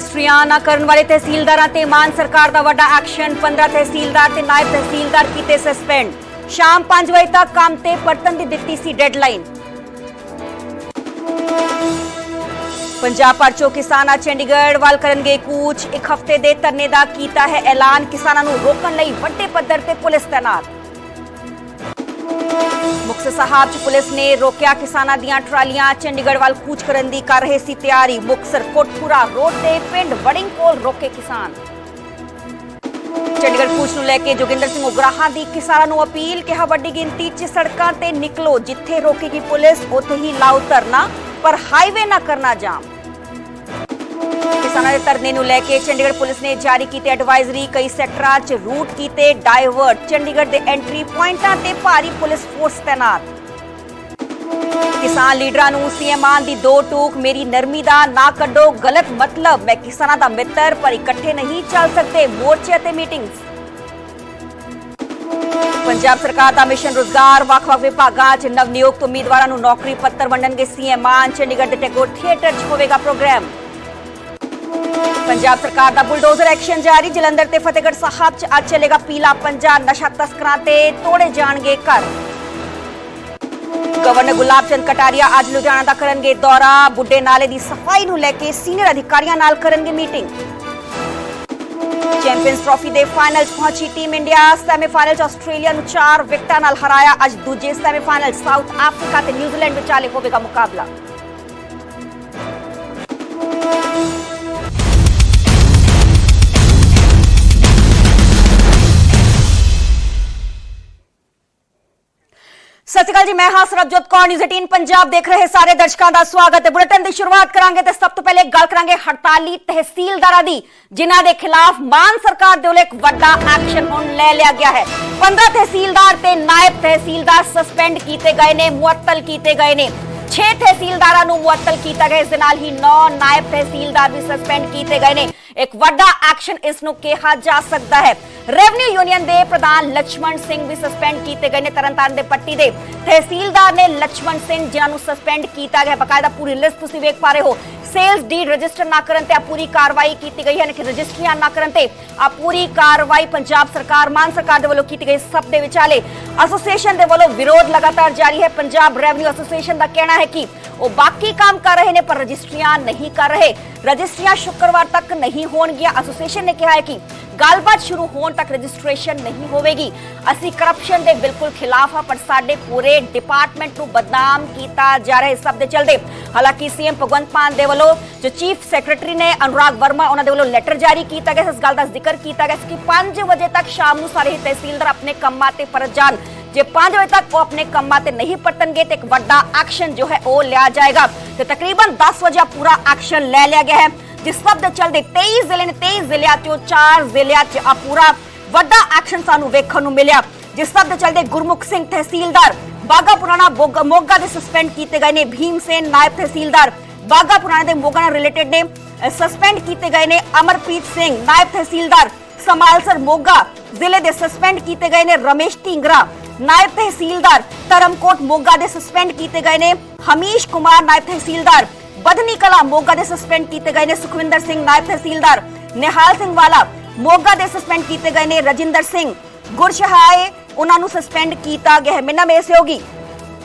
ਰਜਿਸਟਰੀਆਂ ਨਾ ਕਰਨ ਵਾਲੇ ਤਹਿਸੀਲਦਾਰਾਂ ਤੇ ਮਾਨ ਸਰਕਾਰ ਦਾ ਵੱਡਾ ਐਕਸ਼ਨ। 15 ਤਹਿਸੀਲਦਾਰ ਤੇ ਨਾਇਬ ਤਹਿਸੀਲਦਾਰ ਕੀਤੇ ਸਸਪੈਂਡ। ਸ਼ਾਮ 5 ਵਜੇ ਤੱਕ ਕੰਮ ਤੇ ਪਰਤਨ ਦੀ ਦਿੱਤੀ ਸੀ ਡੈਡਲਾਈਨ। ਪੰਜਾਬ ਭਰ ਚੋਂ ਕਿਸਾਨਾਂ ਚੰਡੀਗੜ੍ਹ, ਵੱਲ ਕਰਨਗੇ ਕੂਚ। ਇੱਕ ਹਫ਼ਤੇ ਦੇ ਧਰਨੇ ਦਾ ਕੀਤਾ ਹੈ ਐਲਾਨ। ਕਿਸਾਨਾਂ ਨੂੰ ਰੋਕਣ ਲਈ ਵੱਡੇ ਪੱਧਰ ਤੇ ਪੁਲਿਸ ਤੈਨਾਤ। ਮੁਕਤਸਰ ਸਾਹਿਬ 'ਚ ਪੁਲਿਸ ਨੇ ਰੋਕਿਆ ਕਿਸਾਨਾਂ ਦੀਆਂ ਟਰਾਲੀਆਂ। ਚੰਡੀਗੜ੍ਹ ਵੱਲ ਕੂਚ ਕਰਨ ਦੀ ਕਰ ਰਹੇ ਸੀ ਤਿਆਰੀ। ਮੁਕਤਸਰ ਕੋਟਪੁਰਾ ਰੋਡ ਤੇ ਪਿੰਡ ਵੜਿੰਗ ਕੋਲ ਰੋਕੇ ਕਿਸਾਨ। ਚੰਡੀਗੜ੍ਹ ਕੂਚ ਨੂੰ ਲੈ ਕੇ ਜੋਗਿੰਦਰ ਸਿੰਘ ਉਗਰਾਹਾਂ ਦੀ ਕਿਸਾਨਾਂ ਨੂੰ ਅਪੀਲ, ਕਿਹਾ ਵੱਡੀ ਗਿਣਤੀ 'ਚ ਸੜਕਾਂ ਤੇ ਨਿਕਲੋ, ਜਿੱਥੇ ਰੋਕੇਗੀ ਪੁਲਿਸ, ਉੱਥੇ ਹੀ ਲਾਓ ਧਰਨਾ, ਪਰ ਹਾਈਵੇ ਨਾ ਕਰਨਾ ਜਾਮ। ਕਿਸਾਨਾਂ ਦੇ ਧਰਨੇ ਨੂੰ ਲੈ ਕੇ ਚੰਡੀਗੜ੍ਹ ਪੁਲਿਸ ਨੇ ਜਾਰੀ ਕੀਤੀ ਐਡਵਾਈਜ਼ਰੀ ਕਈ ਸੈਕਟਰਾਂ 'ਚ ਰੂਟ ਕੀਤੇ ਡਾਇਵਰਟ ਚੰਡੀਗੜ੍ਹ ਦੇ ਐਂਟਰੀ ਪੁਆਇੰਟਾਂ ਤੇ ਭਾਰੀ ਪੁਲਿਸ ਫੋਰਸ ਤੈਨਾਤ। ਕਿਸਾਨ ਲੀਡਰਾਂ ਨੂੰ ਸੀਐਮ ਮਾਨ ਦੀ ਦੋ ਟੂਕ, ਮੇਰੀ ਨਰਮੀ ਦਾ ਨਾ ਕੱਢੋ, ਗਲਤ ਮਤਲਬ। ਮੈਂ ਕਿਸਾਨਾਂ ਦਾ ਮਿੱਤਰ, ਪਰ ਇਕੱਠੇ ਨਹੀਂ ਚੱਲ ਸਕਦੇ ਮੋਰਚੇ ਤੇ ਮੀਟਿੰਗਸ ਪੰਜਾਬ ਸਰਕਾਰ ਦਾ ਮਿਸ਼ਨ ਰੋਜ਼ਗਾਰ, ਵੱਖ-ਵੱਖ ਵਿਭਾਗਾਂ 'ਚ ਨਵ ਨਿਯੁਕਤ ਉਮੀਦਵਾਰਾਂ ਨੂੰ ਨੌਕਰੀ ਪੱਤਰ ਵੰਡਣਗੇ ਸੀਐਮ ਮਾਨ ਚੰਡੀਗੜ੍ਹ ਦੇ ਟੈਗੋਰ ਥੀਏਟਰ 'ਚ ਹੋਵੇਗਾ ਪ੍ਰੋਗਰਾਮ ਪੰਜਾਬ ਸਰਕਾਰ ਦਾ ਬੁਲਡੋਜ਼ਰ ਐਕਸ਼ਨ ਜਾਰੀ, ਜਲੰਧਰ ਤੇ ਫਤਿਹਗੜ੍ਹ ਸਾਹਿਬ 'ਚ ਅੱਜ ਚੱਲੇਗਾ ਪੀਲਾ ਪੰਜਾ, ਨਸ਼ਾ ਤਸਕਰਾਂ ਤੇ ਤੋੜੇ ਜਾਣਗੇ ਘਰ। ਗਵਰਨਰ ਗੁਲਾਬ ਚੰਦ ਕਟਾਰੀਆ ਅੱਜ ਲੁਧਿਆਣਾ ਦਾ ਕਰਨਗੇ ਦੌਰਾ, ਬੁੱਢੇ ਨਾਲੇ ਦੀ ਸਫ਼ਾਈ ਨੂੰ ਲੈ ਕੇ ਸੀਨੀਅਰ ਅਧਿਕਾਰੀਆਂ ਨਾਲ ਕਰਨਗੇ ਮੀਟਿੰਗ। ਚੈਂਪੀਅਨਸ ਟਰਾਫੀ ਦੇ ਫਾਈਨਲ 'ਚ ਪਹੁੰਚੀ ਟੀਮ ਇੰਡੀਆ, ਸੈਮੀਫਾਈਨਲ 'ਚ ਆਸਟ੍ਰੇਲੀਆ ਨੂੰ 4 ਵਿਕਟਾਂ ਨਾਲ ਹਰਾਇਆ ਅੱਜ ਦੂਜੇ ਸੈਮੀਫਾਈਨਲ 'ਚ ਸਾਊਥ ਅਫਰੀਕਾ ਤੇ ਨਿਊਜ਼ੀਲੈਂਡ ਵਿਚਾਲੇ ਹੋਵੇਗਾ ਮੁਕਾਬਲਾ। ਸਤਿ ਸ਼੍ਰੀ ਅਕਾਲ ਜੀ, ਮੈਂ ਹਾਂ ਸਰਬਜੋਤ ਕੌਰ ਨਿਊਜ਼ 18 ਪੰਜਾਬ ਦੇਖ ਰਹੇ ਸਾਰੇ ਦਰਸ਼ਕਾਂ ਦਾ ਸਵਾਗਤ ਹੈ। ਬੁਲੇਟਿਨ ਦੀ ਸ਼ੁਰੂਆਤ ਕਰਾਂਗੇ ਤੇ ਸਭ ਤੋਂ ਪਹਿਲੇ ਗੱਲ ਕਰਾਂਗੇ ਹੜਤਾਲੀ ਤਹਿਸੀਲਦਾਰਾਂ ਦੀ, ਜਿਨ੍ਹਾਂ ਦੇ ਖਿਲਾਫ ਮਾਨ ਸਰਕਾਰ ਦੇ ਵੱਲੋਂ ਇੱਕ ਵੱਡਾ ਐਕਸ਼ਨ ਹੁਣ ਲੈ ਲਿਆ ਗਿਆ ਹੈ। 15 ਤਹਿਸੀਲਦਾਰ ਤੇ ਨਾਇਬ ਤਹਿਸੀਲਦਾਰ ਸਸਪੈਂਡ ਕੀਤੇ ਗਏ ਨੇ, ਮੁਅੱਤਲ ਕੀਤੇ ਗਏ ਨੇ। 6 ਤਹਿਸੀਲਦਾਰਾਂ ਨੂੰ ਮੁਅੱਤਲ ਕੀਤਾ ਗਿਆ, ਇਸ ਦੇ ਨਾਲ ਹੀ 9 ਨਾਇਬ ਤਹਿਸੀਲਦਾਰ ਵੀ ਸਸਪੈਂਡ ਕੀਤੇ ਗਏ ਨੇ। ਇੱਕ ਵੱਡਾ ਐਕਸ਼ਨ ਇਸ ਨੂੰ ਕਿਹਾ ਜਾ ਸਕਦਾ ਹੈ। ਰੈਵਨਿਊ ਯੂਨੀਅਨ ਦੇ ਪ੍ਰਧਾਨ ਲక్ష్మణ ਸਿੰਘ ਵੀ ਸਸਪੈਂਡ ਕੀਤੇ ਗਏ ਨੇ। ਤਰਨਤਾਰਨ ਦੇ ਪੱਟੀ ਦੇ ਤਹਿਸੀਲਦਾਰ ਨੇ ਲక్ష్మణ ਸਿੰਘ, ਜਿਨ੍ਹਾਂ ਨੂੰ ਸਸਪੈਂਡ ਕੀਤਾ ਗਿਆ। ਬਕਾਇਦਾ ਪੂਰੀ ਲਿਸਟ ਤੁਸੀਂ ਵੇਖ ਪਾ ਰਹੇ ਹੋ। ਸੇਲਸ ਡੀਡ ਰਜਿਸਟਰ ਨਾ ਕਰਨ ਤੇ ਆ ਪੂਰੀ ਕਾਰਵਾਈ ਕੀਤੀ ਗਈ ਹੈ। ਕਿ ਰਜਿਸਟਰੀਆਂ ਨਾ ਕਰਨ ਤੇ ਆ ਪੂਰੀ ਕਾਰਵਾਈ ਪੰਜਾਬ ਸਰਕਾਰ, ਮਾਨ ਸਰਕਾਰ ਦੇ ਵੱਲੋਂ ਕੀਤੀ ਗਈ। ਸਭ ਦੇ ਵਿਚਾਲੇ ਐਸੋਸੀਏਸ਼ਨ ਦੇ ਵੱਲੋਂ ਵਿਰੋਧ ਲਗਾਤਾਰ ਜਾਰੀ ਹੈ। ਪੰਜਾਬ ਰੈਵਨਿਊ ਐਸੋਸੀਏਸ਼ਨ ਦਾ ਕਹਿਣਾ ਹੈ ਕਿ ਉਹ ਬਾਕੀ ਕੰਮ ਕਰ ਰਹੇ ਨੇ, ਪਰ ਰਜਿਸਟਰੀਆਂ ਨਹੀਂ ਕਰ ਰਹੇ। ਰਜਿਸਟਰੀਆਂ ਸ਼ੁੱਕਰਵਾਰ ਤੱਕ ਨਹੀਂ ਹੋਣਗੀਆਂ। ਐਸੋਸੀਏਸ਼ਨ ਨੇ ਕਿਹਾ ਹੈ ਕਿ ਗੱਲਬਾਤ ਸ਼ੁਰੂ ਹੋਣ ਤੱਕ ਰਜਿਸਟ੍ਰੇਸ਼ਨ ਨਹੀਂ ਹੋਵੇਗੀ ਅਸੀਂ ਕਰਪਸ਼ਨ ਦੇ ਬਿਲਕੁਲ ਖਿਲਾਫ ਆ ਪਰ ਸਾਡੇ ਪੂਰੇ ਡਿਪਾਰਟਮੈਂਟ ਨੂੰ ਬਦਨਾਮ ਕੀਤਾ ਜਾ ਰਿਹਾ ਹੈ ਇਸ ਸਭ ਦੇ ਚਲਦੇ ਹਾਲਾਂਕਿ ਸੀਐਮ ਭਗਵੰਤ ਮਾਨ ਦੇ ਵੱਲੋਂ ਜੋ ਚੀਫ ਸੈਕਟਰੀ ਨੇ ਅਨੁਰਾਗ ਵਰਮਾ ਉਹਨਾਂ ਦੇ ਵੱਲੋਂ ਲੈਟਰ ਜਾਰੀ ਕੀਤਾ ਗਿਆ ਇਸ ਗੱਲ ਦਾ ਜ਼ਿਕਰ ਕੀਤਾ ਗਿਆ ਸੀ ਕਿ 5 ਵਜੇ ਤੱਕ ਸ਼ਾਮ ਨੂੰ ਸਾਰੇ ਹੀ ਤਹਿਸੀਲਦਾਰ ਆਪਣੇ ਕੰਮਾਂ ਤੇ ਪਰਤ ਜਾਣ ਜੇ 5 ਵਜੇ ਤੱਕ ਉਹ ਆਪਣੇ ਕੰਮਾਂ ਤੇ ਨਹੀਂ ਪਰਤਣਗੇ ਤੇ ਇੱਕ ਵੱਡਾ ਐਕਸ਼ਨ ਜੋ ਹੈ ਉਹ ਲਿਆ ਜਾਏਗਾ ਤੇ ਤਕਰੀਬਨ 10 ਵਜੇ ਪੂਰਾ ਐਕਸ਼ਨ ਲੈ ਲਿਆ ਗਿਆ ਹੈ ਜਿਸ ਸਭ ਦੇ ਚਲਦੇ 23 ਜ਼ਿਲ੍ਹੇ ਨੇ 23 ਜ਼ਿਲ੍ਹਿਆਂ ਚੋਂ 4 ਜ਼ਿਲ੍ਹਿਆਂ 'ਚ ਆ ਪੂਰਾ ਵੱਡਾ ਐਕਸ਼ਨ ਸਾਨੂੰ ਵੇਖਣ ਨੂੰ ਮਿਲਿਆ। ਜਿਸ ਸਭ ਦੇ ਚਲਦੇ ਗੁਰਮੁਖ ਸਿੰਘ ਤਹਿਸੀਲਦਾਰ ਬਾਗਾ ਪੁਰਾਣਾ ਮੋਗਾ ਦੇ ਸਸਪੈਂਡ ਕੀਤੇ ਗਏ ਨੇ। ਭੀਮ ਸੇਨ ਨਾਇਬ ਤਹਿਸੀਲਦਾਰ ਬਾਗਾ ਪੁਰਾਣਾ ਦੇ ਮੋਗਾ ਨਾਲ ਰਿਲੇਟਡ ਨੇ। ਸਸਪੈਂਡ ਕੀਤੇ ਗਏ ਨੇ ਅਮਰਪ੍ਰੀਤ ਸਿੰਘ, ਨਾਇਬ ਤਹਿਸੀਲਦਾਰ ਸਮਾਲਸਰ ਮੋਗਾ ਜ਼ਿਲ੍ਹੇ ਦੇ ਸਸਪੈਂਡ ਕੀਤੇ ਗਏ ਨੇ ਰਮੇਸ਼ ਢਿੰਗਰਾ। ਨਾਇਬ ਤਹਿਸੀਲਦਾਰ, ਧਰਮਕੋਟ ਮੋਗਾ ਦੇ ਸਸਪੈਂਡ ਕੀਤੇ ਗਏ ਨੇ। ਹਮੀਸ਼ ਕੁਮਾਰ, ਨਾਇਬ ਤਹਿਸੀਲਦਾਰ ਬਦਨੀ ਕਲਾ ਮੋਗਾ ਦੇ ਸਸਪੈਂਡ ਕੀਤੇ ਗਏ ਨੇ ਸੁਖਵਿੰਦਰ ਸਿੰਘ ਨਾਇਬ ਤਹਿਸੀਲਦਾਰ ਨਿਹਾਲ ਸਿੰਘ ਵਾਲਾ ਮੋਗਾ ਦੇ ਸਸਪੈਂਡ ਕੀਤੇ ਗਏ ਨੇ ਰਜਿੰਦਰ ਸਿੰਘ ਗੁਰਸ਼ਹਾਏ ਉਹਨਾਂ ਨੂੰ ਸਸਪੈਂਡ ਕੀਤਾ ਗਿਆ ਹੈ ਮਿੰਨਾ ਮੇਰੇ ਸਹਿਯੋਗੀ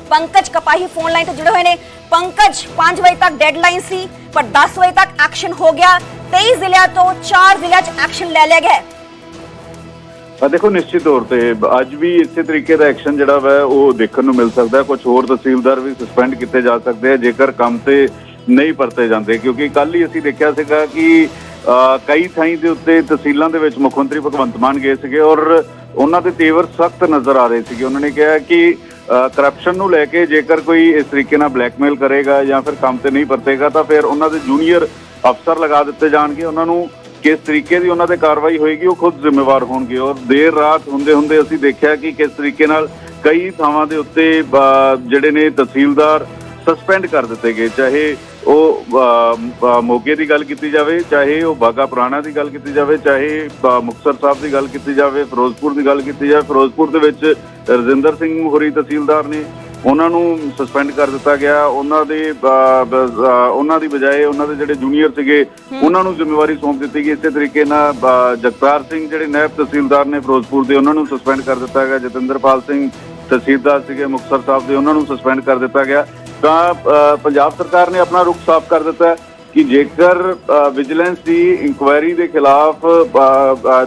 ਪੰਕਜ ਕਪਾਹੀ ਫੋਨ ਲਾਈਨ ਤੇ ਜੁੜੇ ਹੋਏ ਨੇ ਪੰਕਜ 5 ਵਜੇ ਤੱਕ ਡੈਡਲਾਈਨ ਸੀ ਪਰ 10 ਵਜੇ ਤੱਕ ਐਕਸ਼ਨ ਹੋ ਗਿਆ 23 ਜ਼ਿਲ੍ਹਿਆਂ ਤੋਂ 4 ਜ਼ਿਲ੍ਹਿਆਂ 'ਚ ਐਕਸ਼ਨ ਲੈ ਲਿਆ ਗਿਆ ਦੇਖੋ ਨਿਸ਼ਚਿਤ ਤੌਰ ਤੇ ਅੱਜ ਵੀ ਇਸੇ ਤਰੀਕੇ ਦਾ ਐਕਸ਼ਨ ਜਿਹੜਾ ਵਾ ਉਹ ਦੇਖਣ ਨੂੰ ਮਿਲ ਸਕਦਾ ਕੁਝ ਹੋਰ ਤਹਿਸੀਲਦਾਰ ਵੀ ਸਸਪੈਂਡ ਕੀਤੇ ਜਾ ਸਕਦੇ ਆ ਜੇਕਰ ਕੰਮ ਤੇ ਨਹੀਂ ਪਰਤੇ ਜਾਂਦੇ, ਕਿਉਂਕਿ ਕੱਲ ਹੀ ਅਸੀਂ ਦੇਖਿਆ ਸੀਗਾ ਕਿ ਕਈ ਥਾਈਂ ਦੇ ਉੱਤੇ ਤਹਿਸੀਲਾਂ ਦੇ ਵਿੱਚ ਮੁੱਖ ਮੰਤਰੀ ਭਗਵੰਤ ਮਾਨ ਗਏ ਸੀਗੇ ਔਰ ਉਹਨਾਂ ਦੇ ਤੇਵਰ ਸਖਤ ਨਜ਼ਰ ਆ ਰਹੇ ਸੀਗੇ। ਉਹਨਾਂ ਨੇ ਕਿਹਾ ਕਿ ਕਰਪਸ਼ਨ ਨੂੰ ਲੈ ਕੇ ਜੇਕਰ ਕੋਈ ਇਸ ਤਰੀਕੇ ਨਾਲ ਬਲੈਕਮੇਲ ਕਰੇਗਾ ਜਾਂ ਫਿਰ ਕੰਮ ਤੇ ਨਹੀਂ ਪਰਤੇਗਾ ਤਾਂ ਫਿਰ ਉਹਨਾਂ ਦੇ ਜੂਨੀਅਰ ਅਫਸਰ ਲਗਾ ਦਿੱਤੇ ਜਾਣਗੇ। ਉਹਨਾਂ ਨੂੰ ਕਿਸ ਤਰੀਕੇ ਦੀ ਉਹਨਾਂ ਤੇ ਕਾਰਵਾਈ ਹੋਏਗੀ, ਉਹ ਖੁਦ ਜ਼ਿੰਮੇਵਾਰ ਹੋਣਗੇ ਔਰ ਦੇਰ ਰਾਤ ਹੁੰਦੇ ਹੁੰਦੇ ਅਸੀਂ ਦੇਖਿਆ ਕਿ ਕਿਸ ਤਰੀਕੇ ਨਾਲ ਕਈ ਥਾਵਾਂ ਦੇ ਉੱਤੇ ਜਿਹੜੇ ਨੇ ਤਹਿਸੀਲਦਾਰ ਸਸਪੈਂਡ ਕਰ ਦਿੱਤੇ ਗਏ, ਚਾਹੇ ਉਹ ਮੋਗੇ ਦੀ ਗੱਲ ਕੀਤੀ ਜਾਵੇ ਚਾਹੇ ਉਹ ਬਾਗਾ ਪੁਰਾਣਾ ਦੀ ਗੱਲ ਕੀਤੀ ਜਾਵੇ ਚਾਹੇ ਅ, ਮੁਕਤਸਰ ਸਾਹਿਬ ਦੀ ਗੱਲ ਕੀਤੀ ਜਾਵੇ ਫਿਰੋਜ਼ਪੁਰ ਦੀ ਗੱਲ ਕੀਤੀ ਜਾਵੇ ਫਿਰੋਜ਼ਪੁਰ ਦੇ ਵਿੱਚ ਰਜਿੰਦਰ ਸਿੰਘ ਹੋਰੀ ਤਹਿਸੀਲਦਾਰ ਨੇ ਉਹਨਾਂ ਨੂੰ ਸਸਪੈਂਡ ਕਰ ਦਿੱਤਾ ਗਿਆ। ਉਹਨਾਂ ਦੇ ਉਹਨਾਂ ਦੀ ਬਜਾਏ ਉਹਨਾਂ ਦੇ ਜਿਹੜੇ ਜੂਨੀਅਰ ਸੀਗੇ ਉਹਨਾਂ ਨੂੰ ਜ਼ਿੰਮੇਵਾਰੀ ਸੌਂਪ ਦਿੱਤੀ ਗਈ। ਇਸੇ ਤਰੀਕੇ ਨਾਲ ਜਗਤਾਰ ਸਿੰਘ ਜਿਹੜੇ ਨਾਇਬ ਤਹਿਸੀਲਦਾਰ ਨੇ ਫਿਰੋਜ਼ਪੁਰ ਦੇ ਉਹਨਾਂ ਨੂੰ ਸਸਪੈਂਡ ਕਰ ਦਿੱਤਾ ਗਿਆ। ਜਤਿੰਦਰਪਾਲ ਸਿੰਘ ਤਹਿਸੀਲਦਾਰ ਸੀਗੇ ਮੁਕਤਸਰ ਸਾਹਿਬ ਦੇ ਉਹਨਾਂ ਨੂੰ ਸਸਪੈਂਡ ਕਰ ਦਿੱਤਾ ਗਿਆ। ਤਾਂ ਪੰਜਾਬ ਸਰਕਾਰ ਨੇ ਆਪਣਾ ਰੁਖ ਸਾਫ਼ ਕਰ ਦਿੱਤਾ ਹੈ ਕਿ ਜੇਕਰ ਵਿਜੀਲੈਂਸ ਦੀ ਇਨਕੁਆਇਰੀ ਦੇ ਖਿਲਾਫ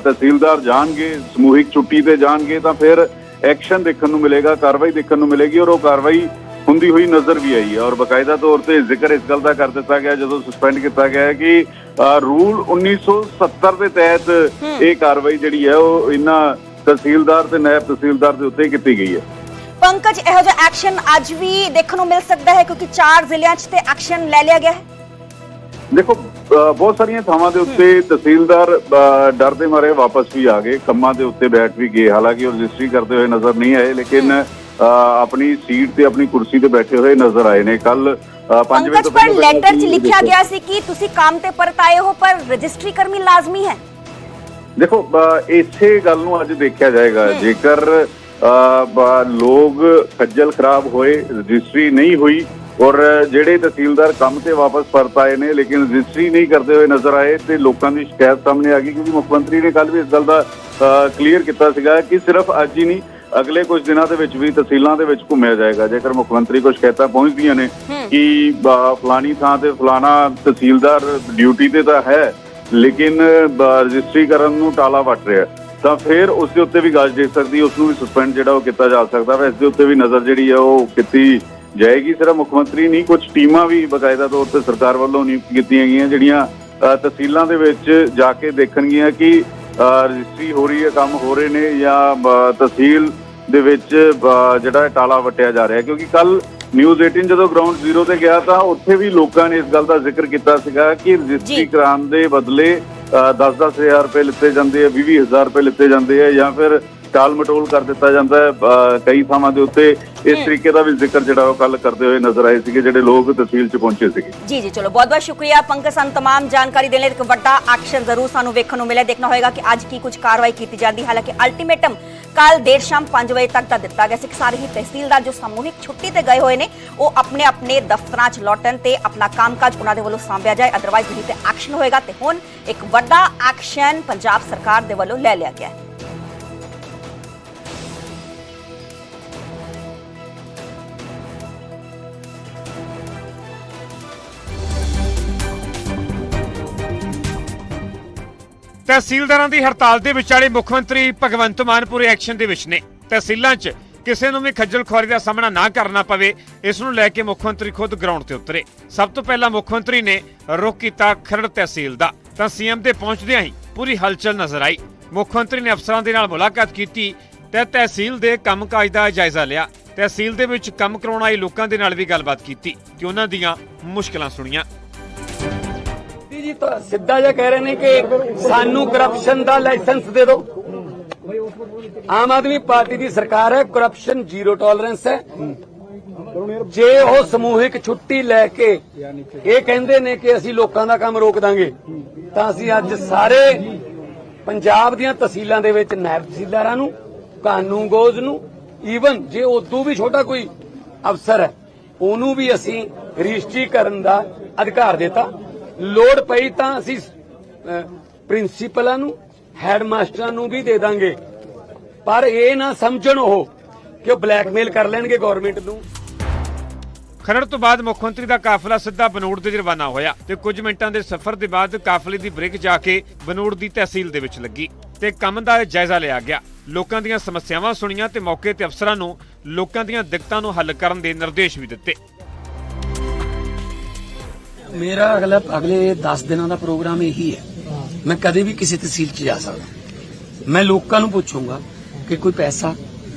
ਤਹਿਸੀਲਦਾਰ ਜਾਣਗੇ ਸਮੂਹਿਕ ਛੁੱਟੀ ਤੇ ਜਾਣਗੇ ਤਾਂ ਫਿਰ ਐਕਸ਼ਨ ਦੇਖਣ ਨੂੰ ਮਿਲੇਗਾ ਕਾਰਵਾਈ ਦੇਖਣ ਨੂੰ ਮਿਲੇਗੀ ਔਰ ਉਹ ਕਾਰਵਾਈ ਹੁੰਦੀ ਹੋਈ ਨਜ਼ਰ ਵੀ ਆਈ ਹੈ। ਔਰ ਬਕਾਇਦਾ ਤੌਰ ਤੇ ਜ਼ਿਕਰ ਇਸ ਗੱਲ ਦਾ ਕਰ ਦਿੱਤਾ ਗਿਆ ਜਦੋਂ ਸਸਪੈਂਡ ਕੀਤਾ ਗਿਆ ਕਿ ਰੂਲ 1970 ਦੇ ਤਹਿਤ ਇਹ ਕਾਰਵਾਈ ਜਿਹੜੀ ਹੈ ਉਹ ਇਹਨਾਂ ਤਹਿਸੀਲਦਾਰ ਤੇ ਨਾਇਬ ਤਹਿਸੀਲਦਾਰ ਦੇ ਉੱਤੇ ਕੀਤੀ ਗਈ ਹੈ। ਪੰਕਜ ਇਹੋ ਜਿਹਾ ਐਕਸ਼ਨ ਅੱਜ ਵੀ ਦੇਖਣ ਨੂੰ ਮਿਲ ਸਕਦਾ ਹੈ ਕਿਉਂਕਿ ਚਾਰ ਜ਼ਿਲ੍ਹਿਆਂ 'ਚ ਤੇ ਐਕਸ਼ਨ ਲੈ ਲਿਆ ਗਿਆ ਹੈ। ਦੇਖੋ ਅ, ਬਹੁਤ ਸਾਰੀਆਂ ਥਾਵਾਂ ਦੇ ਉੱਤੇ ਤਹਿਸੀਲਦਾਰ ਅ, ਡਰ ਦੇ ਮਾਰੇ ਵਾਪਸ ਵੀ ਆ ਗਏ। ਕੰਮਾਂ ਦੇ ਉੱਤੇ ਬੈਠ ਵੀ ਗਏ। ਹਾਲਾਂਕਿ ਉਹ ਰਜਿਸਟਰੀ ਕਰਦੇ ਹੋਏ ਨਜ਼ਰ ਨਹੀਂ ਆਏ ਲੇਕਿਨ ਅ, ਆਪਣੀ ਸੀਟ ਤੇ ਆਪਣੀ ਕੁਰਸੀ ਤੇ ਬੈਠੇ ਹੋਏ ਨਜ਼ਰ ਆਏ ਨੇ। ਕੱਲ 5 ਵਜੇ ਪੰਕਜ ਤੋਂ ਪਰ ਪਹਿਲਾਂ ਲੈਟਰ 'ਚ ਲਿਖਿਆ। ਗਿਆ ਸੀ ਕਿ ਤੁਸੀਂ ਕੰਮ ਤੇ ਪਰਤ ਆਏ ਹੋ ਪਰ ਰਜਿਸਟਰੀ ਕਰਮੀ ਲਾਜ਼ਮੀ ਹੈ। ਦੇਖੋ ਅ, ਇਸੇ ਗੱਲ ਨੂੰ ਅੱਜ ਦੇਖਿਆ ਜਾਏਗਾ। ਜੇਕਰ ਲੋਕ ਖੱਜਲ ਖਰਾਬ ਹੋਏ ਰਜਿਸਟਰੀ ਨਹੀਂ ਹੋਈ ਔਰ ਜਿਹੜੇ ਤਹਿਸੀਲਦਾਰ ਕੰਮ ਤੇ ਵਾਪਸ ਪਰਤ ਆਏ ਨੇ ਲੇਕਿਨ ਰਜਿਸਟਰੀ ਨਹੀਂ ਕਰਦੇ ਹੋਏ ਨਜ਼ਰ ਆਏ ਤੇ ਲੋਕਾਂ ਦੀ ਸ਼ਿਕਾਇਤ ਸਾਹਮਣੇ ਆ ਗਈ ਕਿਉਂਕਿ ਮੁੱਖ ਮੰਤਰੀ ਨੇ ਕੱਲ ਵੀ ਇਸ ਗੱਲ ਦਾ ਕਲੀਅਰ ਕੀਤਾ ਸੀਗਾ ਕਿ ਸਿਰਫ ਅੱਜ ਹੀ ਨਹੀਂ ਅਗਲੇ ਕੁਝ ਦਿਨਾਂ ਦੇ ਵਿੱਚ ਵੀ ਤਹਿਸੀਲਾਂ ਦੇ ਵਿੱਚ ਘੁੰਮਿਆ ਜਾਏਗਾ ਜੇਕਰ ਮੁੱਖ ਮੰਤਰੀ ਕੋਲ ਸ਼ਿਕਾਇਤਾਂ ਪਹੁੰਚਦੀਆਂ ਨੇ ਕਿ ਫਲਾਣੀ ਥਾਂ ਤੇ ਫਲਾਣਾ ਤਹਿਸੀਲਦਾਰ ਡਿਊਟੀ ਤੇ ਤਾਂ ਹੈ ਲੇਕਿਨ ਰਜਿਸਟਰੀ ਕਰਨ ਨੂੰ ਟਾਲਾ ਵੱਟ ਰਿਹਾ ਹੈ। ਤਾਂ ਫਿਰ ਉਸ ਦੇ ਉੱਤੇ ਵੀ ਗਾਜ ਦੇ ਸਕਦੀ ਉਸ ਨੂੰ ਵੀ ਸਸਪੈਂਡ ਜਿਹੜਾ ਉਹ ਕੀਤਾ ਜਾ ਸਕਦਾ ਹੈ ਇਸ ਦੇ ਉੱਤੇ ਵੀ ਨਜ਼ਰ ਜਿਹੜੀ ਹੈ ਉਹ ਕੀਤੀ ਜਾਏਗੀ। ਸਿਰਫ ਮੁੱਖ ਮੰਤਰੀ ਨਹੀਂ ਕੁਝ ਟੀਮਾਂ ਵੀ ਬਕਾਇਦਾ ਤੌਰ ਤੇ ਸਰਕਾਰ ਵੱਲੋਂ ਨਿਯੁਕਤ ਕੀਤੀਆਂ ਗਈਆਂ ਜਿਹੜੀਆਂ ਤਹਿਸੀਲਾਂ ਦੇ ਵਿੱਚ ਜਾ ਕੇ ਦੇਖਣਗੀਆਂ ਕਿ ਰਜਿਸਟਰੀ ਹੋ ਰਹੀ ਹੈ ਕੰਮ ਹੋ ਰਹੇ ਨੇ ਜਾਂ ਤਹਿਸੀਲ ਦੇ ਵਿੱਚ ਜਿਹੜਾ ਟਾਲਾ ਵਟਿਆ ਜਾ ਰਿਹਾ। ਕਿਉਂਕਿ ਕੱਲ ਨਿਊਜ਼ 18 ਜਦੋਂ ਗਰਾਊਂਡ ਜ਼ੀਰੋ ਤੇ ਗਿਆ ਤਾਂ ਉੱਥੇ ਵੀ ਲੋਕਾਂ ਨੇ ਇਸ ਗੱਲ ਦਾ ਜ਼ਿਕਰ ਕੀਤਾ ਸੀਗਾ ਕਿ ਰਜਿਸਟਰੀ। ਕਰਾਉਣ ਦੇ ਬਦਲੇ 10-10 ਹਜ਼ਾਰ ਰੁਪਏ ਲਿੱਤੇ ਜਾਂਦੇ ਆ 20 ਹਜ਼ਾਰ ਰੁਪਏ ਲਿੱਤੇ ਜਾਂਦੇ ਆ ਜਾਂ ਫਿਰ ਟਾਲ ਮਟੋਲ ਕਰ ਦਿੱਤਾ ਜਾਂਦਾ ਹੈ ਅ, ਕਈ ਥਾਵਾਂ ਦੇ ਉੱਤੇ ਇਸ ਤਰੀਕੇ ਦਾ ਵੀ ਜ਼ਿਕਰ ਜਿਹੜਾ ਉਹ ਕੱਲ ਕਰਦੇ ਹੋਏ ਨਜ਼ਰ ਆਏ ਸੀਗੇ ਜਿਹੜੇ ਲੋਕ ਤਹਿਸੀਲ 'ਚ ਪਹੁੰਚੇ ਸੀਗੇ ਜੀ ਜੀ ਚਲੋ ਬਹੁਤ ਬਹੁਤ ਸ਼ੁਕਰੀਆ ਪੰਕਜ ਸਾਨੂੰ तमाम ਜਾਣਕਾਰੀ ਦੇਣ ਲਈ ਇੱਕ ਵੱਡਾ ਐਕਸ਼ਨ ਜ਼ਰੂਰ ਸਾਨੂੰ ਵੇਖਣ ਨੂੰ ਮਿਲਿਆ ਦੇਖਣਾ ਹੋਏਗਾ ਕਿ ਅੱਜ ਕੀ ਕੁਝ ਕਾਰਵਾਈ ਕੀਤੀ ਜਾਂਦੀ ਹਾਲਾਂਕਿ ਅਲਟੀਮੇਟਮ ਕੱਲ ਦੇਰ ਸ਼ਾਮ 5 ਵਜੇ ਤੱਕ ਦਾ ਦਿੱਤਾ ਗਿਆ ਸੀ ਕਿ ਸਾਰੇ ਹੀ ਤਹਿਸੀਲਦਾਰ ਜੋ ਸਮੂਹਿਕ ਛੁੱਟੀ ਤੇ ਗਏ ਹੋਏ ਨੇ ਉਹ ਆਪਣੇ ਆਪਣੇ ਦਫ਼ਤਰਾਂ 'ਚ ਲੌਟਣ ਤੇ ਆਪਣਾ ਕੰਮਕਾਜ ਉਹਨਾਂ ਦੇ ਵੱਲੋਂ ਸਾਂਭਿਆ ਜਾਏ ਅਦਰਵਾਈਜ਼ ਨਹੀਂ ਤੇ ਐਕਸ਼ਨ ਹੋਏਗਾ ਤੇ ਹੁਣ ਇੱਕ ਵੱਡਾ ਐਕਸ਼ਨ ਪੰਜਾਬ ਸਰਕਾਰ ਦੇ ਵੱਲੋਂ ਲੈ ਲਿਆ ਗਿਆ ਹੈ ਤਹਿਸੀਲਦਾਰਾਂ ਦੀ ਹੜਤਾਲ ਦੇ ਵਿਚਾਲੇ ਮੁੱਖ ਮੰਤਰੀ ਭਗਵੰਤ ਮਾਨ ਪੂਰੇ ਐਕਸ਼ਨ ਦੇ ਵਿੱਚ ਨੇ। ਤਹਿਸੀਲਾਂ 'ਚ ਕਿਸੇ ਨੂੰ ਵੀ ਖੱਜਲ ਖੁਆਰੀ ਦਾ ਸਾਹਮਣਾ ਨਾ ਕਰਨਾ ਪਵੇ, ਇਸ ਨੂੰ ਲੈ ਕੇ ਮੁੱਖ ਮੰਤਰੀ ਖੁਦ ਗਰਾਊਂਡ ਤੇ ਉਤਰੇ। ਸਭ ਤੋਂ ਪਹਿਲਾਂ ਮੁੱਖ ਮੰਤਰੀ ਨੇ ਰੁਕ ਕੀਤਾ ਖਰੜ ਤਹਿਸੀਲ ਦਾ। ਤਾਂ ਸੀਐਮ ਦੇ ਪਹੁੰਚਦਿਆਂ ਹੀ ਪੂਰੀ ਹਲਚਲ ਨਜ਼ਰ ਆਈ। ਮੁੱਖ ਮੰਤਰੀ ਨੇ ਅਫਸਰਾਂ ਦੇ ਨਾਲ ਮੁਲਾਕਾਤ ਕੀਤੀ ਤੇ ਤਹਿਸੀਲ ਦੇ ਕੰਮਕਾਜ ਦਾ ਜਾਇਜ਼ਾ ਲਿਆ। ਤਹਿਸੀਲ ਦੇ ਵਿੱਚ ਕੰਮ ਕਰਾਉਣ ਆਏ ਲੋਕਾਂ ਦੇ ਨਾਲ ਵੀ ਗੱਲਬਾਤ ਕੀਤੀ ਕਿ ਉਹਨਾਂ ਦੀਆਂ ਮੁਸ਼ਕਲਾਂ ਸੁਣੀਆਂ। ਜੀ ਸਿੱਧਾ ਜਿਹਾ ਕਹਿ ਰਹੇ ਨੇ ਕਿ ਸਾਨੂੰ ਕਰਪਸ਼ਨ ਦਾ ਲਾਇਸੈਂਸ ਦੇ ਦਿਓ। ਆਮ ਆਦਮੀ ਪਾਰਟੀ ਦੀ ਸਰਕਾਰ ਹੈ ਕਰਪਸ਼ਨ ਜ਼ੀਰੋ ਟੋਲਰੈਂਸ ਹੈ। ਜੇ ਉਹ ਸਮੂਹਿਕ ਛੁੱਟੀ ਲੈ ਕੇ ਇਹ ਕਹਿੰਦੇ ਨੇ ਕਿ ਅਸੀਂ ਲੋਕਾਂ ਦਾ ਕੰਮ ਰੋਕ ਦਾਂਗੇ, ਤਾਂ ਅਸੀਂ ਅੱਜ ਸਾਰੇ ਪੰਜਾਬ ਦੀਆਂ ਤਹਿਸੀਲਾਂ ਦੇ ਵਿੱਚ ਨਾਇਬ ਤਹਿਸੀਲਦਾਰਾਂ ਨੂੰ ਕਾਨੂੰਗੋਜ਼ ਨੂੰ ਈਵਨ ਜੇ ਉਦੋਂ ਵੀ ਛੋਟਾ ਕੋਈ ਅਫਸਰ ਹੈ, ਉਹਨੂੰ ਵੀ ਅਸੀਂ ਰਜਿਸਟਰੀ ਕਰਨ ਦਾ ਅਧਿਕਾਰ ਦਿੱਤਾ। ਲੋੜ ਪਈ ਤਾਂ ਅਸੀਂ ਪ੍ਰਿੰਸੀਪਲਾਂ ਨੂੰ, ਹੈਡਮਾਸਟਰਾਂ ਨੂੰ ਵੀ ਦੇ ਦਾਂਗੇ। ਪਰ ਇਹ ਨਾ ਸਮਝਣ ਉਹ ਕਿ ਉਹ ਬਲੈਕਮੇਲ ਕਰ ਲੈਣਗੇ ਗਵਰਨਮੈਂਟ ਨੂੰ। ਖਰੜ ਤੋਂ ਬਾਅਦ ਮੁੱਖ ਮੰਤਰੀ ਦਾ ਕਾਫਲਾ ਸਿੱਧਾ ਬਨੂੜ ਦੇ ਰਵਾਨਾ ਹੋਇਆ ਤੇ ਕੁਝ ਮਿੰਟਾਂ ਦੇ ਸਫ਼ਰ ਦੇ ਬਾਅਦ ਕਾਫਲੇ ਦੀ ਬ੍ਰੇਕ ਜਾ ਕੇ ਬਨੂੜ ਦੀ ਤਹਿਸੀਲ ਦੇ ਵਿੱਚ ਲੱਗੀ ਤੇ ਕੰਮ ਦਾ ਜਾਇਜ਼ਾ ਲਿਆ ਗਿਆ। ਲੋਕਾਂ ਦੀਆਂ ਸਮੱਸਿਆਵਾਂ ਸੁਣੀਆਂ ਤੇ ਮੌਕੇ ਤੇ ਅਫਸਰਾਂ ਨੂੰ, ਲੋਕਾਂ ਦੀਆਂ ਦਿੱਕਤਾਂ ਨੂੰ ਹੱਲ ਕਰਨ ਦੇ ਨਿਰਦੇਸ਼ ਵੀ ਦਿੱਤੇ। ਮੇਰਾ ਅਗਲਾ ਅਗਲੇ 10 ਦਿਨਾਂ ਦਾ ਪ੍ਰੋਗਰਾਮ ਇਹੀ ਹੈ। ਮੈਂ ਕਦੇ ਵੀ ਕਿਸੇ ਤਹਿਸੀਲ 'ਚ ਜਾ ਸਕਦਾ। ਮੈਂ ਲੋਕਾਂ ਨੂੰ ਪੁੱਛੂੰਗਾ ਕਿ ਕੋਈ ਪੈਸਾ,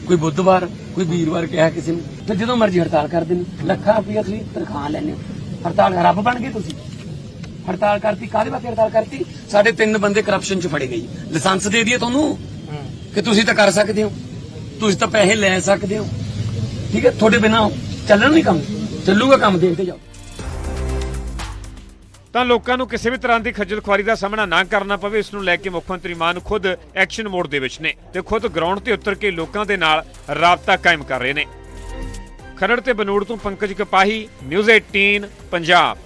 ਕੋਈ ਬੁੱਧਵਾਰ, ਕੋਈ ਵੀਰਵਾਰ ਕਿਹਾ ਕਿਸੇ ਨੂੰ, ਤੇ ਜਦੋਂ ਮਰਜ਼ੀ ਹੜਤਾਲ ਕਰ ਦੇਣੀ। ਲੱਖਾਂ ਰੁਪਈਆ ਤੁਸੀਂ ਤਨਖਾਹ ਲੈਣੇ ਹੜਤਾਲ ਰੱਬ ਬਣ ਗਏ ਤੁਸੀਂ। ਹੜਤਾਲ ਕਰਤੀ, ਕਾਹਦੇ ਵਾਸਤੇ ਹੜਤਾਲ ਕਰਤੀ? ਸਾਡੇ ਤਿੰਨ ਬੰਦੇ ਕਰਪਸ਼ਨ 'ਚ ਫੜੇ ਗਏ। ਲਾਇਸੈਂਸ ਦੇ ਦਈਏ ਤੁਹਾਨੂੰ ਕਿ ਤੁਸੀਂ ਤਾਂ ਕਰ ਸਕਦੇ ਹੋ। ਤੁਸੀਂ ਤਾਂ ਪੈਸੇ ਲੈ ਸਕਦੇ ਹੋ। ਠੀਕ ਹੈ, ਤੁਹਾਡੇ ਬਿਨਾ ਚੱਲਣ ਨਹੀਂ ਕੰਮ। ਚੱਲੂਗਾ ਕੰਮ, ਦੇਖਦੇ ਜਾਓ। ਤਾਂ ਲੋਕਾਂ ਨੂੰ ਕਿਸੇ ਵੀ ਤਰ੍ਹਾਂ ਦੀ ਖੱਜਲ ਖੁਆਰੀ ਦਾ ਸਾਹਮਣਾ ਨਾ ਕਰਨਾ ਪਵੇ, ਇਸ ਨੂੰ ਲੈ ਕੇ ਮੁੱਖ ਮੰਤਰੀ ਮਾਨ ਖੁਦ ਐਕਸ਼ਨ ਮੋਡ ਦੇ ਵਿੱਚ ਨੇ ਤੇ ਖੁਦ ਗਰਾਊਂਡ ਤੇ ਉਤਰ ਕੇ ਲੋਕਾਂ ਦੇ ਨਾਲ ਰਾਬਤਾ ਕਾਇਮ ਕਰ ਰਹੇ ਨੇ। ਖਰੜ ਤੇ ਬਨੂੜ ਤੋਂ ਪੰਕਜ ਕਪਾਹੀ ਨਿਊਜ਼ 18 ਪੰਜਾਬ।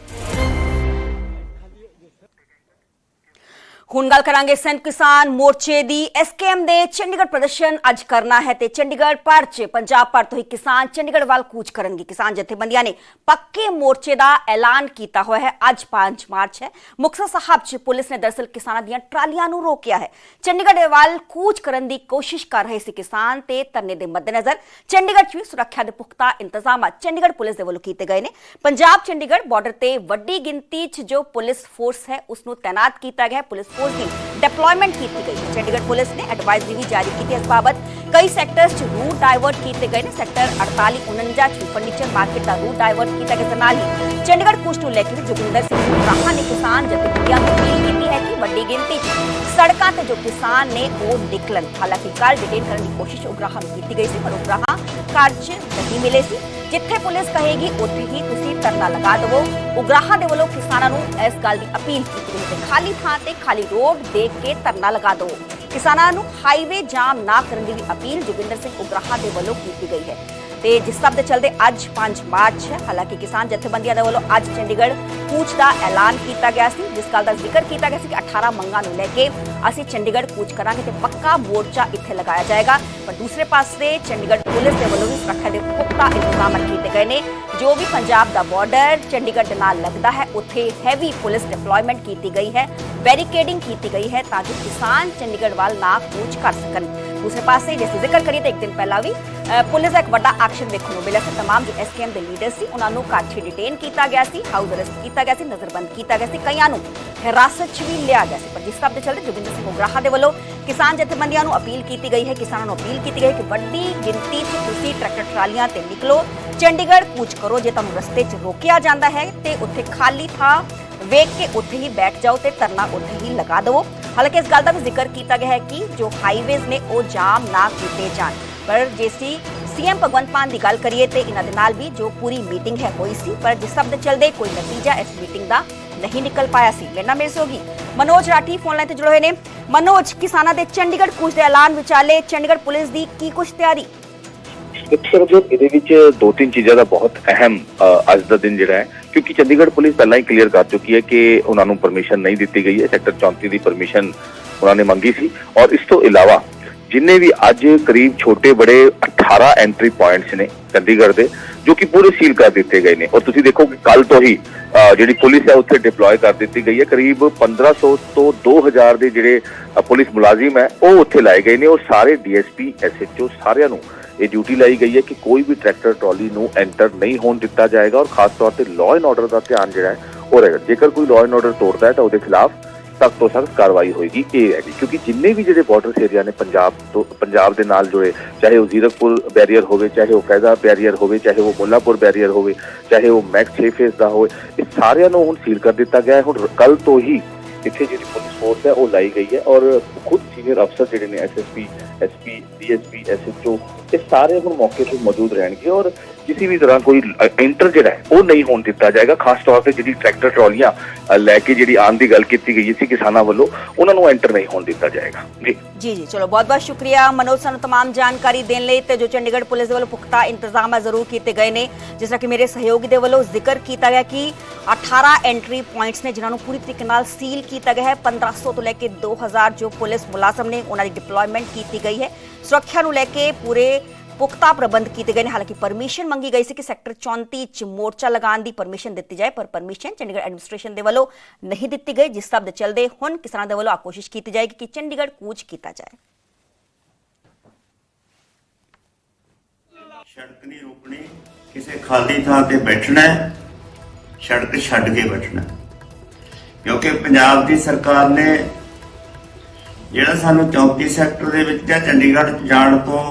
ਹੁਣ ਗੱਲ ਕਰਾਂਗੇ ਸੰਤ ਕਿਸਾਨ ਮੋਰਚੇ ਦੀ। ਐਸਕੇਐਮ ਦੇ ਚੰਡੀਗੜ੍ਹ ਪ੍ਰਦਰਸ਼ਨ ਅੱਜ ਕਰਨਾ ਹੈ ਤੇ ਚੰਡੀਗੜ੍ਹ ਭਰ ਚ ਪੰਜਾਬ ਭਰ ਤੋਂ ਹੀ ਕਿਸਾਨ ਚੰਡੀਗੜ੍ਹ ਵੱਲ ਕੂਚ ਕਰਨਗੇ। ਕਿਸਾਨ ਜਥੇਬੰਦੀਆਂ ਨੇ ਪੱਕੇ ਮੋਰਚੇ ਦਾ ਐਲਾਨ ਕੀਤਾ ਹੋਇਆ ਹੈ। ਅੱਜ 5 ਮਾਰਚ ਹੈ। ਮੁਕਤਸਰ ਸਾਹਿਬ ਚ ਪੁਲਿਸ ਨੇ ਦਰਸਲ ਕਿਸਾਨਾਂ ਦੀਆਂ ਟਰਾਲੀਆਂ ਨੂੰ ਰੋਕਿਆ ਹੈ। ਚੰਡੀਗੜ੍ਹ ਦੇ ਵੱਲ ਕੂਚ ਕਰਨ ਦੀ ਕੋਸ਼ਿਸ਼ ਕਰ ਰਹੇ ਸੀ ਕਿਸਾਨ ਤੇ ਧਰਨੇ ਦੇ ਮੱਦੇਨਜ਼ਰ। ਚੰਡੀਗੜ੍ਹ ਚ ਵੀ ਸੁਰੱਖਿਆ ਦੇ ਪੁਖਤਾ ਇੰਤਜ਼ਾਮ ਚੰਡੀਗੜ੍ਹ ਪੁਲਿਸ ਦੇ ਵੱਲੋਂ ਕੀਤੇ ਗਏ ਨੇ। ਪੰਜਾਬ ਚੰਡੀਗੜ੍ਹ ਬਾਰਡਰ ਤੇ ਵੱਡੀ ਗਿਣਤੀ ਚ ਜੋ ਪੁਲਿਸ ਫੋਰਸ ਹੈ ਉਸ ਨੂੰ ਤਾਇਨਾਤ ਕੀਤਾ ਗਿਆ ਹੈ। ਪੁਲਿਸ ਫੋਰਸ ਦੀ ਡਿਪਲੋਇਮੈਂਟ ਕੀਤੀ ਗਈ ਹੈ ਚੰਡੀਗੜ੍ਹ ਪੁਲਿਸ ਨੇ ਐਡਵਾਈਜ਼ਰੀ ਵੀ ਜਾਰੀ ਕੀਤੀ ਹੈ ਇਸ ਬਾਬਤ ਕਈ ਸੈਕਟਰਸ 'ਚ ਰੂਟ ਡਾਇਵਰਟ ਕੀਤੇ ਗਏ ਨੇ ਸੈਕਟਰ 48 49 'ਚ ਫਰਨੀਚਰ ਮਾਰਕੀਟ ਦਾ ਰੂਟ ਡਾਇਵਰਟ ਕੀਤਾ ਗਿਆ ਤੇ ਨਾਲ ਹੀ ਚੰਡੀਗੜ੍ਹ ਕੁਸ਼ਟ ਨੂੰ ਲੈ ਕੇ ਵੀ ਜੋਗਿੰਦਰ ਸਿੰਘ ਰਾਹਾ ਨੇ ਕਿਸਾਨ ਜਥੇਬੰਦੀਆਂ ਨੂੰ ਅਪੀਲ ਕੀਤੀ ਹੈ ਕਿ ਵੱਡੀ ਗਿਣਤੀ 'ਚ ਸੜਕਾਂ ਤੇ ਜੋ ਕਿਸਾਨ ਨੇ ਉਹ ਨਿਕਲਣ ਹਾਲਾਂਕਿ ਕੱਲ ਡਿਟੇਨ ਕਰਨ ਦੀ ਕੋਸ਼ਿਸ਼ ਉਗਰਾਹਾਂ ਨੂੰ ਕੀਤੀ ਗਈ ਸੀ ਪਰ ਉਗਰਾਹਾਂ ਘਰ 'ਚ ਨਹੀਂ ਮਿਲੇ ਸੀ ਜਿੱਥੇ ਪੁਲਿਸ ਕਹੇਗੀ, ਉੱਥੇ ਹੀ ਤੁਸੀਂ ਧਰਨਾ ਲਗਾ ਦਿਵੋ। ਉਗਰਾਹਾਂ ਦੇ ਵੱਲੋਂ ਕਿਸਾਨਾਂ ਨੂੰ ਇਸ ਗੱਲ ਦੀ ਅਪੀਲ ਕੀਤੀ ਗਈ ਹੈ ਕਿ ਖਾਲੀ ਥਾਂ ਤੇ ਖਾਲੀ ਰੋਡ ਦੇਖ ਕੇ ਧਰਨਾ ਲਗਾ ਦਿਵੋ। ਕਿਸਾਨਾਂ ਨੂੰ ਹਾਈਵੇ ਜਾਮ ਨਾ ਕਰਨ ਦੀ ਵੀ ਅਪੀਲ ਜੋਗਿੰਦਰ ਸਿੰਘ ਉਗਰਾਹਾਂ ਦੇ ਵੱਲੋਂ ਕੀਤੀ ਗਈ ਹੈ। ਤੇ ਜਿਸ ਸਭ ਦੇ ਚਲਦੇ ਅੱਜ 5 ਮਾਰਚ ਹੈ। ਹਾਲਾਂਕਿ ਕਿਸਾਨ ਜਥੇਬੰਦੀਆਂ ਦੇ ਵੱਲੋਂ ਅੱਜ ਚੰਡੀਗੜ੍ਹ ਕੂਚ ਦਾ ਐਲਾਨ ਕੀਤਾ ਗਿਆ ਸੀ, ਜਿਸ ਗੱਲ ਦਾ ਜ਼ਿਕਰ ਕੀਤਾ ਗਿਆ ਸੀ ਕਿ 18 ਮੰਗਾਂ ਨੂੰ ਲੈ ਕੇ ਅਸੀਂ ਚੰਡੀਗੜ੍ਹ ਕੂਚ ਕਰਾਂਗੇ ਤੇ ਪੱਕਾ ਮੋਰਚਾ ਇੱਥੇ ਲਗਾਇਆ ਜਾਏਗਾ। ਪਰ ਦੂਸਰੇ ਪਾਸੇ ਚੰਡੀਗੜ੍ਹ ਪੁਲਿਸ ਦੇ ਵੱਲੋਂ ਵੀ ਸੁਰੱਖਿਆ ਦੇ ਪੁਖਤਾ ਇੰਤਜ਼ਾਮ ਕੀਤੇ ਗਏ ਨੇ। ਜੋ ਵੀ ਪੰਜਾਬ ਦਾ ਬਾਰਡਰ ਚੰਡੀਗੜ੍ਹ ਦੇ ਨਾਲ ਲੱਗਦਾ ਹੈ, ਉੱਥੇ ਹੈਵੀ ਪੁਲਿਸ ਡਿਪਲੋਇਮੈਂਟ ਕੀਤੀ ਗਈ ਹੈ ਬੈਰੀਕੇਡਿੰਗ ਕੀਤੀ ਗਈ ਹੈ ਤਾਂ ਕਿ ਕਿਸਾਨ ਚੰਡੀਗੜ੍ਹ ਵੱਲ ਨਾ ਕੂਚ ਕਰ ਸਕਣ। ਦੂਸਰੇ ਪਾਸੇ ਜੇ ਅਸੀਂ ਜ਼ਿਕਰ ਕਰੀਏ ਤਾਂ ਇੱਕ ਦਿਨ ਪਹਿਲਾਂ ਵੀ ਅ, ਪੁਲਿਸ ਦਾ ਇੱਕ ਵੱਡਾ ਐਕਸ਼ਨ ਦੇਖਣ ਨੂੰ ਮਿਲਿਆ ਸੀ तमाम ਜੋ ਐਸਕੇਐਮ ਦੇ ਲੀਡਰ ਸੀ ਉਹਨਾਂ ਨੂੰ ਘਰ 'ਚ ਡਿਟੇਨ ਕੀਤਾ ਗਿਆ ਸੀ ਹਾਊਸ ਅਰੈਸਟ ਕੀਤਾ ਗਿਆ ਸੀ ਨਜ਼ਰਬੰਦ ਕੀਤਾ ਗਿਆ ਸੀ ਕਈਆਂ ਨੂੰ ਹਿਰਾਸਤ 'ਚ ਵੀ ਲਿਆ ਗਿਆ ਸੀ ਪਰ ਜਿਸ ਸਭ ਦੇ ਚੱਲਦੇ ਜੋਗਿੰਦਰ ਸਿੰਘ ਉਗਰਾਹਾ ਦੇ ਵੱਲੋਂ ਕਿਸਾਨ ਜਥੇਬੰਦੀਆਂ ਨੂੰ ਅਪੀਲ ਕੀਤੀ ਗਈ ਹੈ ਕਿਸਾਨਾਂ ਨੂੰ ਅਪੀਲ ਕੀਤੀ ਗਈ ਹੈ ਕਿ ਵੱਡੀ ਗਿਣਤੀ 'ਚ ਤੁਸੀਂ ਟਰੈਕਟਰ ਟਰਾਲੀਆਂ ਤੇ ਨਿਕਲੋ ਚੰਡੀਗੜ੍ਹ ਕੂਚ ਕਰੋ ਜੇ ਤੁਹਾਨੂੰ ਰਸਤੇ 'ਚ ਰੋਕਿਆ ਜਾਂਦਾ ਹੈ ਤੇ ਉੱਥੇ ਖਾਲੀ ਥਾਂ ਵੇਖ ਕੇ ਉੱਥੇ ਹੀ ਬੈਠ ਜਾਓ ਤੇ ਧਰਨਾ ਉੱਥੇ ਹੀ ਲਗਾ ਦਿਵੋ। ਹਾਲਾਂਕਿ ਇਸ ਗੱਲ ਦਾ ਵੀ ਜ਼ਿਕਰ ਕੀਤਾ ਗਿਆ ਹੈ ਕਿ ਜੋ ਹਾਈਵੇਜ਼ ਨੇ ਉਹ ਜਾਮ ਨਾ ਕੀਤੇ ਜਾਣ। ਪਰ ਜੇ ਸੀਐਮ ਭਗਵੰਤ ਮਾਨ ਦੀ ਗੱਲ ਕਰੀਏ ਤੇ ਇਹਨਾਂ ਦੇ ਨਾਲ ਵੀ ਜੋ ਪੂਰੀ ਮੀਟਿੰਗ ਹੈ ਹੋਈ ਸੀ, ਪਰ ਜਿਸ ਸਭ ਚਲਦੇ ਕੋਈ ਨਤੀਜਾ ਇਸ ਮੀਟਿੰਗ ਦਾ ਨਹੀਂ ਨਿਕਲ ਪਾਇਆ ਸੀ। ਮੇਰੇ ਨਾਲ ਮੇਰੇ ਹੋਗੀ ਮਨੋਜ ਰਾਠੀ ਫੋਨ ਲਾਈਨ ਤੇ ਜੁੜੇ ਹੋਏ ਨੇ। ਮਨੋਜ, ਕਿਸਾਨਾਂ ਦੇ ਚੰਡੀਗੜ੍ਹ ਕੂਚ ਦੇ ਐਲਾਨ ਵਿਚਾਲੇ ਚੰਡੀਗੜ੍ਹ ਪੁਲਿਸ ਦੀ ਕੀ ਕੁਛ ਤਿਆਰੀ? ਸਰ ਇਹਦੇ ਵਿੱਚ ਦੋ ਤਿੰਨ ਚੀਜ਼ਾਂ ਦਾ ਬਹੁਤ ਅਹਿਮ ਅੱਜ ਦਾ ਦਿਨ ਜਿਹੜਾ ਹੈ। ਕਿਉਂਕਿ ਚੰਡੀਗੜ੍ਹ ਪੁਲਿਸ ਪਹਿਲਾਂ ਹੀ ਕਲੀਅਰ ਕਰ ਚੁੱਕੀ ਹੈ ਕਿ ਉਹਨਾਂ ਨੂੰ ਪਰਮਿਸ਼ਨ ਨਹੀਂ ਦਿੱਤੀ ਗਈ ਹੈ ਸੈਕਟਰ 34 ਦੀ ਪਰਮਿਸ਼ਨ ਉਹਨਾਂ ਨੇ ਮੰਗੀ ਸੀ। ਔਰ ਇਸ ਤੋਂ ਇਲਾਵਾ ਜਿੰਨੇ ਵੀ ਅੱਜ ਕਰੀਬ ਛੋਟੇ ਬੜੇ 18 ਐਂਟਰੀ ਪੁਆਇੰਟਸ ਨੇ ਚੰਡੀਗੜ੍ਹ ਦੇ ਜੋ ਕਿ ਪੂਰੇ ਸੀਲ ਕਰ ਦਿੱਤੇ ਗਏ ਨੇ। ਔਰ ਤੁਸੀਂ ਦੇਖੋ ਕਿ ਕੱਲ ਤੋਂ ਹੀ ਅ, ਜਿਹੜੀ ਪੁਲਿਸ ਹੈ ਉੱਥੇ ਡਿਪਲੋਏ ਕਰ ਦਿੱਤੀ ਗਈ ਹੈ। ਕਰੀਬ 1500 ਤੋਂ 2000 ਦੇ ਜਿਹੜੇ ਪੁਲਿਸ ਮੁਲਾਜ਼ਮ ਹੈ ਉਹ ਉੱਥੇ ਲਾਏ ਗਏ ਨੇ। ਔਰ ਸਾਰੇ ਡੀਐਸਪੀ ਐਸਐਚਓ ਸਾਰਿਆਂ ਨੂੰ ਇਹ ਡਿਊਟੀ ਲਾਈ ਗਈ ਹੈ ਕਿ ਕੋਈ ਵੀ ਟਰੈਕਟਰ ਟਰਾਲੀ ਨੂੰ ਐਂਟਰ ਨਹੀਂ ਹੋਣ ਦਿੱਤਾ ਜਾਏਗਾ ਔਰ ਖਾਸ ਤੌਰ ਤੇ ਲਾਅ ਐਂਡ ਆਰਡਰ ਦਾ ਧਿਆਨ ਜਿਹੜਾ ਹੈ ਉਹ ਰਹੇਗਾ। ਜੇਕਰ ਕੋਈ ਲਾਅ ਐਂਡ ਆਰਡਰ ਤੋੜਦਾ ਹੈ ਤਾਂ ਉਹਦੇ ਖਿਲਾਫ ਸਖਤ ਤੋਂ ਸਖਤ ਕਾਰਵਾਈ ਹੋਏਗੀ, ਇਹ ਹੈ ਕਿਉਂਕਿ ਜਿੰਨੇ ਵੀ ਜਿਹੜੇ ਬਾਰਡਰ ਏਰੀਆ ਨੇ ਪੰਜਾਬ ਤੋਂ, ਪੰਜਾਬ ਦੇ ਨਾਲ ਜੁੜੇ, ਚਾਹੇ ਉਹ ਜ਼ੀਰਕਪੁਰ ਬੈਰੀਅਰ ਹੋਵੇ, ਚਾਹੇ ਉਹ ਫੈਜ਼ਾ ਬੈਰੀਅਰ ਹੋਵੇ, ਚਾਹੇ ਉਹ ਮੁੱਲਾਪੁਰ ਬੈਰੀਅਰ ਹੋਵੇ, ਚਾਹੇ ਉਹ ਮੈਕ 6 ਫੇਸ ਦਾ ਹੋਵੇ, ਇਹ ਸਾਰਿਆਂ ਨੂੰ ਹੁਣ ਸੀਲ ਕਰ ਦਿੱਤਾ ਗਿਆ ਹੈ। ਹੁਣ ਕੱਲ ਤੋਂ ਹੀ ਇੱਥੇ ਜਿਹੜੀ ਪੁਲਿਸ ਫੋਰਸ ਹੈ ਉਹ ਲਾਈ ਗਈ ਹੈ ਔਰ ਖੁਦ ਸੀਨੀਅਰ ਅਫਸਰ ਜਿਹੜੇ ਨੇ ਐਸਐਸਪੀ ਐਸਪੀ ਡੀਐਸਪੀ ਐਸਐਚਓ ਇਹ ਸਾਰੇ ਹੁਣ ਮੌਕੇ ਤੇ ਮੌਜੂਦ ਰਹਿਣਗੇ ਔਰ ਕਿਸੇ ਵੀ ਤਰ੍ਹਾਂ ਕੋਈ ਐਂਟਰ ਜਿਹੜਾ ਹੈ ਉਹ ਨਹੀਂ ਹੋਣ ਦਿੱਤਾ ਜਾਏਗਾ ਖਾਸ ਤੌਰ ਤੇ ਜਿਹੜੀ ਟਰੈਕਟਰ ਟਰਾਲੀਆਂ ਅ, ਲੈ ਕੇ ਜਿਹੜੀ ਆਉਣ ਦੀ ਗੱਲ ਕੀਤੀ ਗਈ ਸੀ ਕਿਸਾਨਾਂ ਵੱਲੋਂ ਉਹਨਾਂ ਨੂੰ ਐਂਟਰ ਨਹੀਂ ਹੋਣ ਦਿੱਤਾ ਜਾਏਗਾ ਜੀ ਜੀ ਜੀ ਚਲੋ ਬਹੁਤ ਬਹੁਤ ਸ਼ੁਕਰੀਆ ਮਨੋਜ ਸਾਨੂੰ तमाम ਜਾਣਕਾਰੀ ਦੇਣ ਲਈ ਤੇ ਜੋ ਚੰਡੀਗੜ੍ਹ ਪੁਲਿਸ ਦੇ ਵੱਲੋਂ ਪੁਖਤਾ ਇੰਤਜ਼ਾਮਾਂ ਜ਼ਰੂਰ ਕੀਤੇ ਗਏ ਨੇ ਜਿਸ ਤਰ੍ਹਾਂ ਕਿ ਮੇਰੇ ਸਹਿਯੋਗੀ ਦੇ ਵੱਲੋਂ ਜ਼ਿਕਰ ਕੀਤਾ ਗਿਆ ਕਿ 18 ਐਂਟਰੀ ਪੁਆਇੰਟਸ ਨੇ ਜਿਨ੍ਹਾਂ ਨੂੰ ਪੂਰੀ ਤਰੀਕੇ ਨਾਲ ਸੀਲ ਕੀਤਾ ਗਿਆ ਹੈ 1500 ਤੋਂ ਲੈ ਕੇ 2000 ਜੋ ਪੁਲਿਸ ਮੁਲਾਜ਼ਮ ਨੇ ਉਹਨਾਂ ਦੀ ਡਿਪਲੋਇਮੈਂਟ ਕੀਤੀ ਗਈ ਹੈ ਸੁਰੱਖਿਆ ਨੂੰ ਲੈ ਕੇ ਪੂਰੇ ਪੁਖਤਾ ਪ੍ਰਬੰਧ ਕੀਤੇ ਗਏ ਨੇ ਹਾਲਾਂਕਿ ਪਰਮਿਸ਼ਨ ਮੰਗੀ ਗਈ ਸੀ ਕਿ ਸੈਕਟਰ 34 ਚ ਮੋਰਚਾ ਲਗਾਉਣ ਦੀ ਪਰਮਿਸ਼ਨ ਦਿੱਤੀ ਜਾਏ ਪਰ ਪਰਮਿਸ਼ਨ ਚੰਡੀਗੜ੍ਹ ਐਡਮਿਨਿਸਟ੍ਰੇਸ਼ਨ ਦੇ ਵੱਲੋਂ ਨਹੀਂ ਦਿੱਤੀ ਗਈ ਜਿਸ ਸਭ ਦੇ ਚਲਦੇ ਹੁਣ ਕਿਸਾਨਾਂ ਦੇ ਵੱਲੋਂ ਆ ਕੋਸ਼ਿਸ਼ ਕੀਤੀ ਜਾਏਗੀ ਕਿ ਚੰਡੀਗੜ੍ਹ ਕੂਚ ਕੀਤਾ ਜਾਏ ਸੜਕ ਨਹੀਂ ਰੋਕਣੀ ਕਿਸੇ ਖਾਲੀ ਥਾਂ ਤੇ ਬੈਠਣਾ ਹੈ, ਸੜਕ ਛੱਡ ਕੇ ਬੈਠਣਾ ਹੈ। ਕਿਉਂਕਿ ਪੰਜਾਬ ਦੀ ਸਰਕਾਰ ਨੇ ਜਿਹੜਾ ਸਾਨੂੰ 34 ਸੈਕਟਰ ਦੇ ਵਿੱਚ ਜਾਂ ਚੰਡੀਗੜ੍ਹ 'ਚ ਜਾਣ ਤੋਂ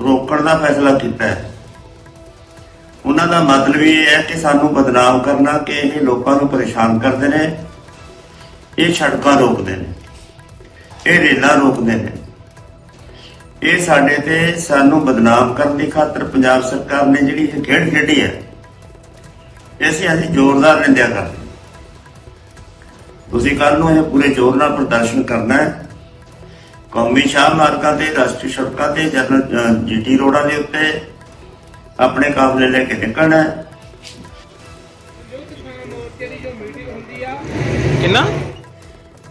ਰੋਕਣ ਦਾ ਫੈਸਲਾ ਕੀਤਾ ਹੈ। ਉਹਨਾਂ ਦਾ ਮਤਲਬ ਇਹ ਹੈ ਕਿ ਸਾਨੂੰ ਬਦਨਾਮ ਕਰਨਾ ਕਿ ਇਹ ਲੋਕਾਂ ਨੂੰ ਪਰੇਸ਼ਾਨ ਕਰਦੇ ਨੇ। ਇਹ ਸੜਕਾਂ ਰੋਕਦੇ ਨੇ। ਇਹ ਰੇਲਾਂ ਰੋਕਦੇ ਨੇ। ਇਹ ਸਾਡੇ ਤੇ ਸਾਨੂੰ ਬਦਨਾਮ ਕਰਨ ਦੀ ਖਾਤਰ ਪੰਜਾਬ ਸਰਕਾਰ ਨੇ ਜਿਹੜੀ ਇਹ ਖੇਡ ਖੇਡੀ ਹੈ, ਇਸੇ ਅਸੀਂ ਜ਼ੋਰਦਾਰ ਨਿੰਦਿਆ ਕਰਦੇ ਤੁਸੀਂ ਕੱਲ ਨੂੰ ਇਹ ਪੂਰੇ ਜ਼ੋਰ ਨਾਲ ਪ੍ਰਦਰਸ਼ਨ ਕਰਨਾ ਹੈ। ਕੌਮੀ ਸ਼ਾਹ ਮਾਰਗਾਂ ਤੇ ਰਾਸ਼ਟਰੀ ਸੜਕਾਂ ਤੇ ਜਨਰਲ ਜੀਟੀ ਰੋਡਾਂ ਦੇ ਉੱਤੇ ਆਪਣੇ ਕਾਫਲੇ ਲੈ ਕੇ ਨਿਕਲਣਾ ਹੈ ਕਿੰਨਾ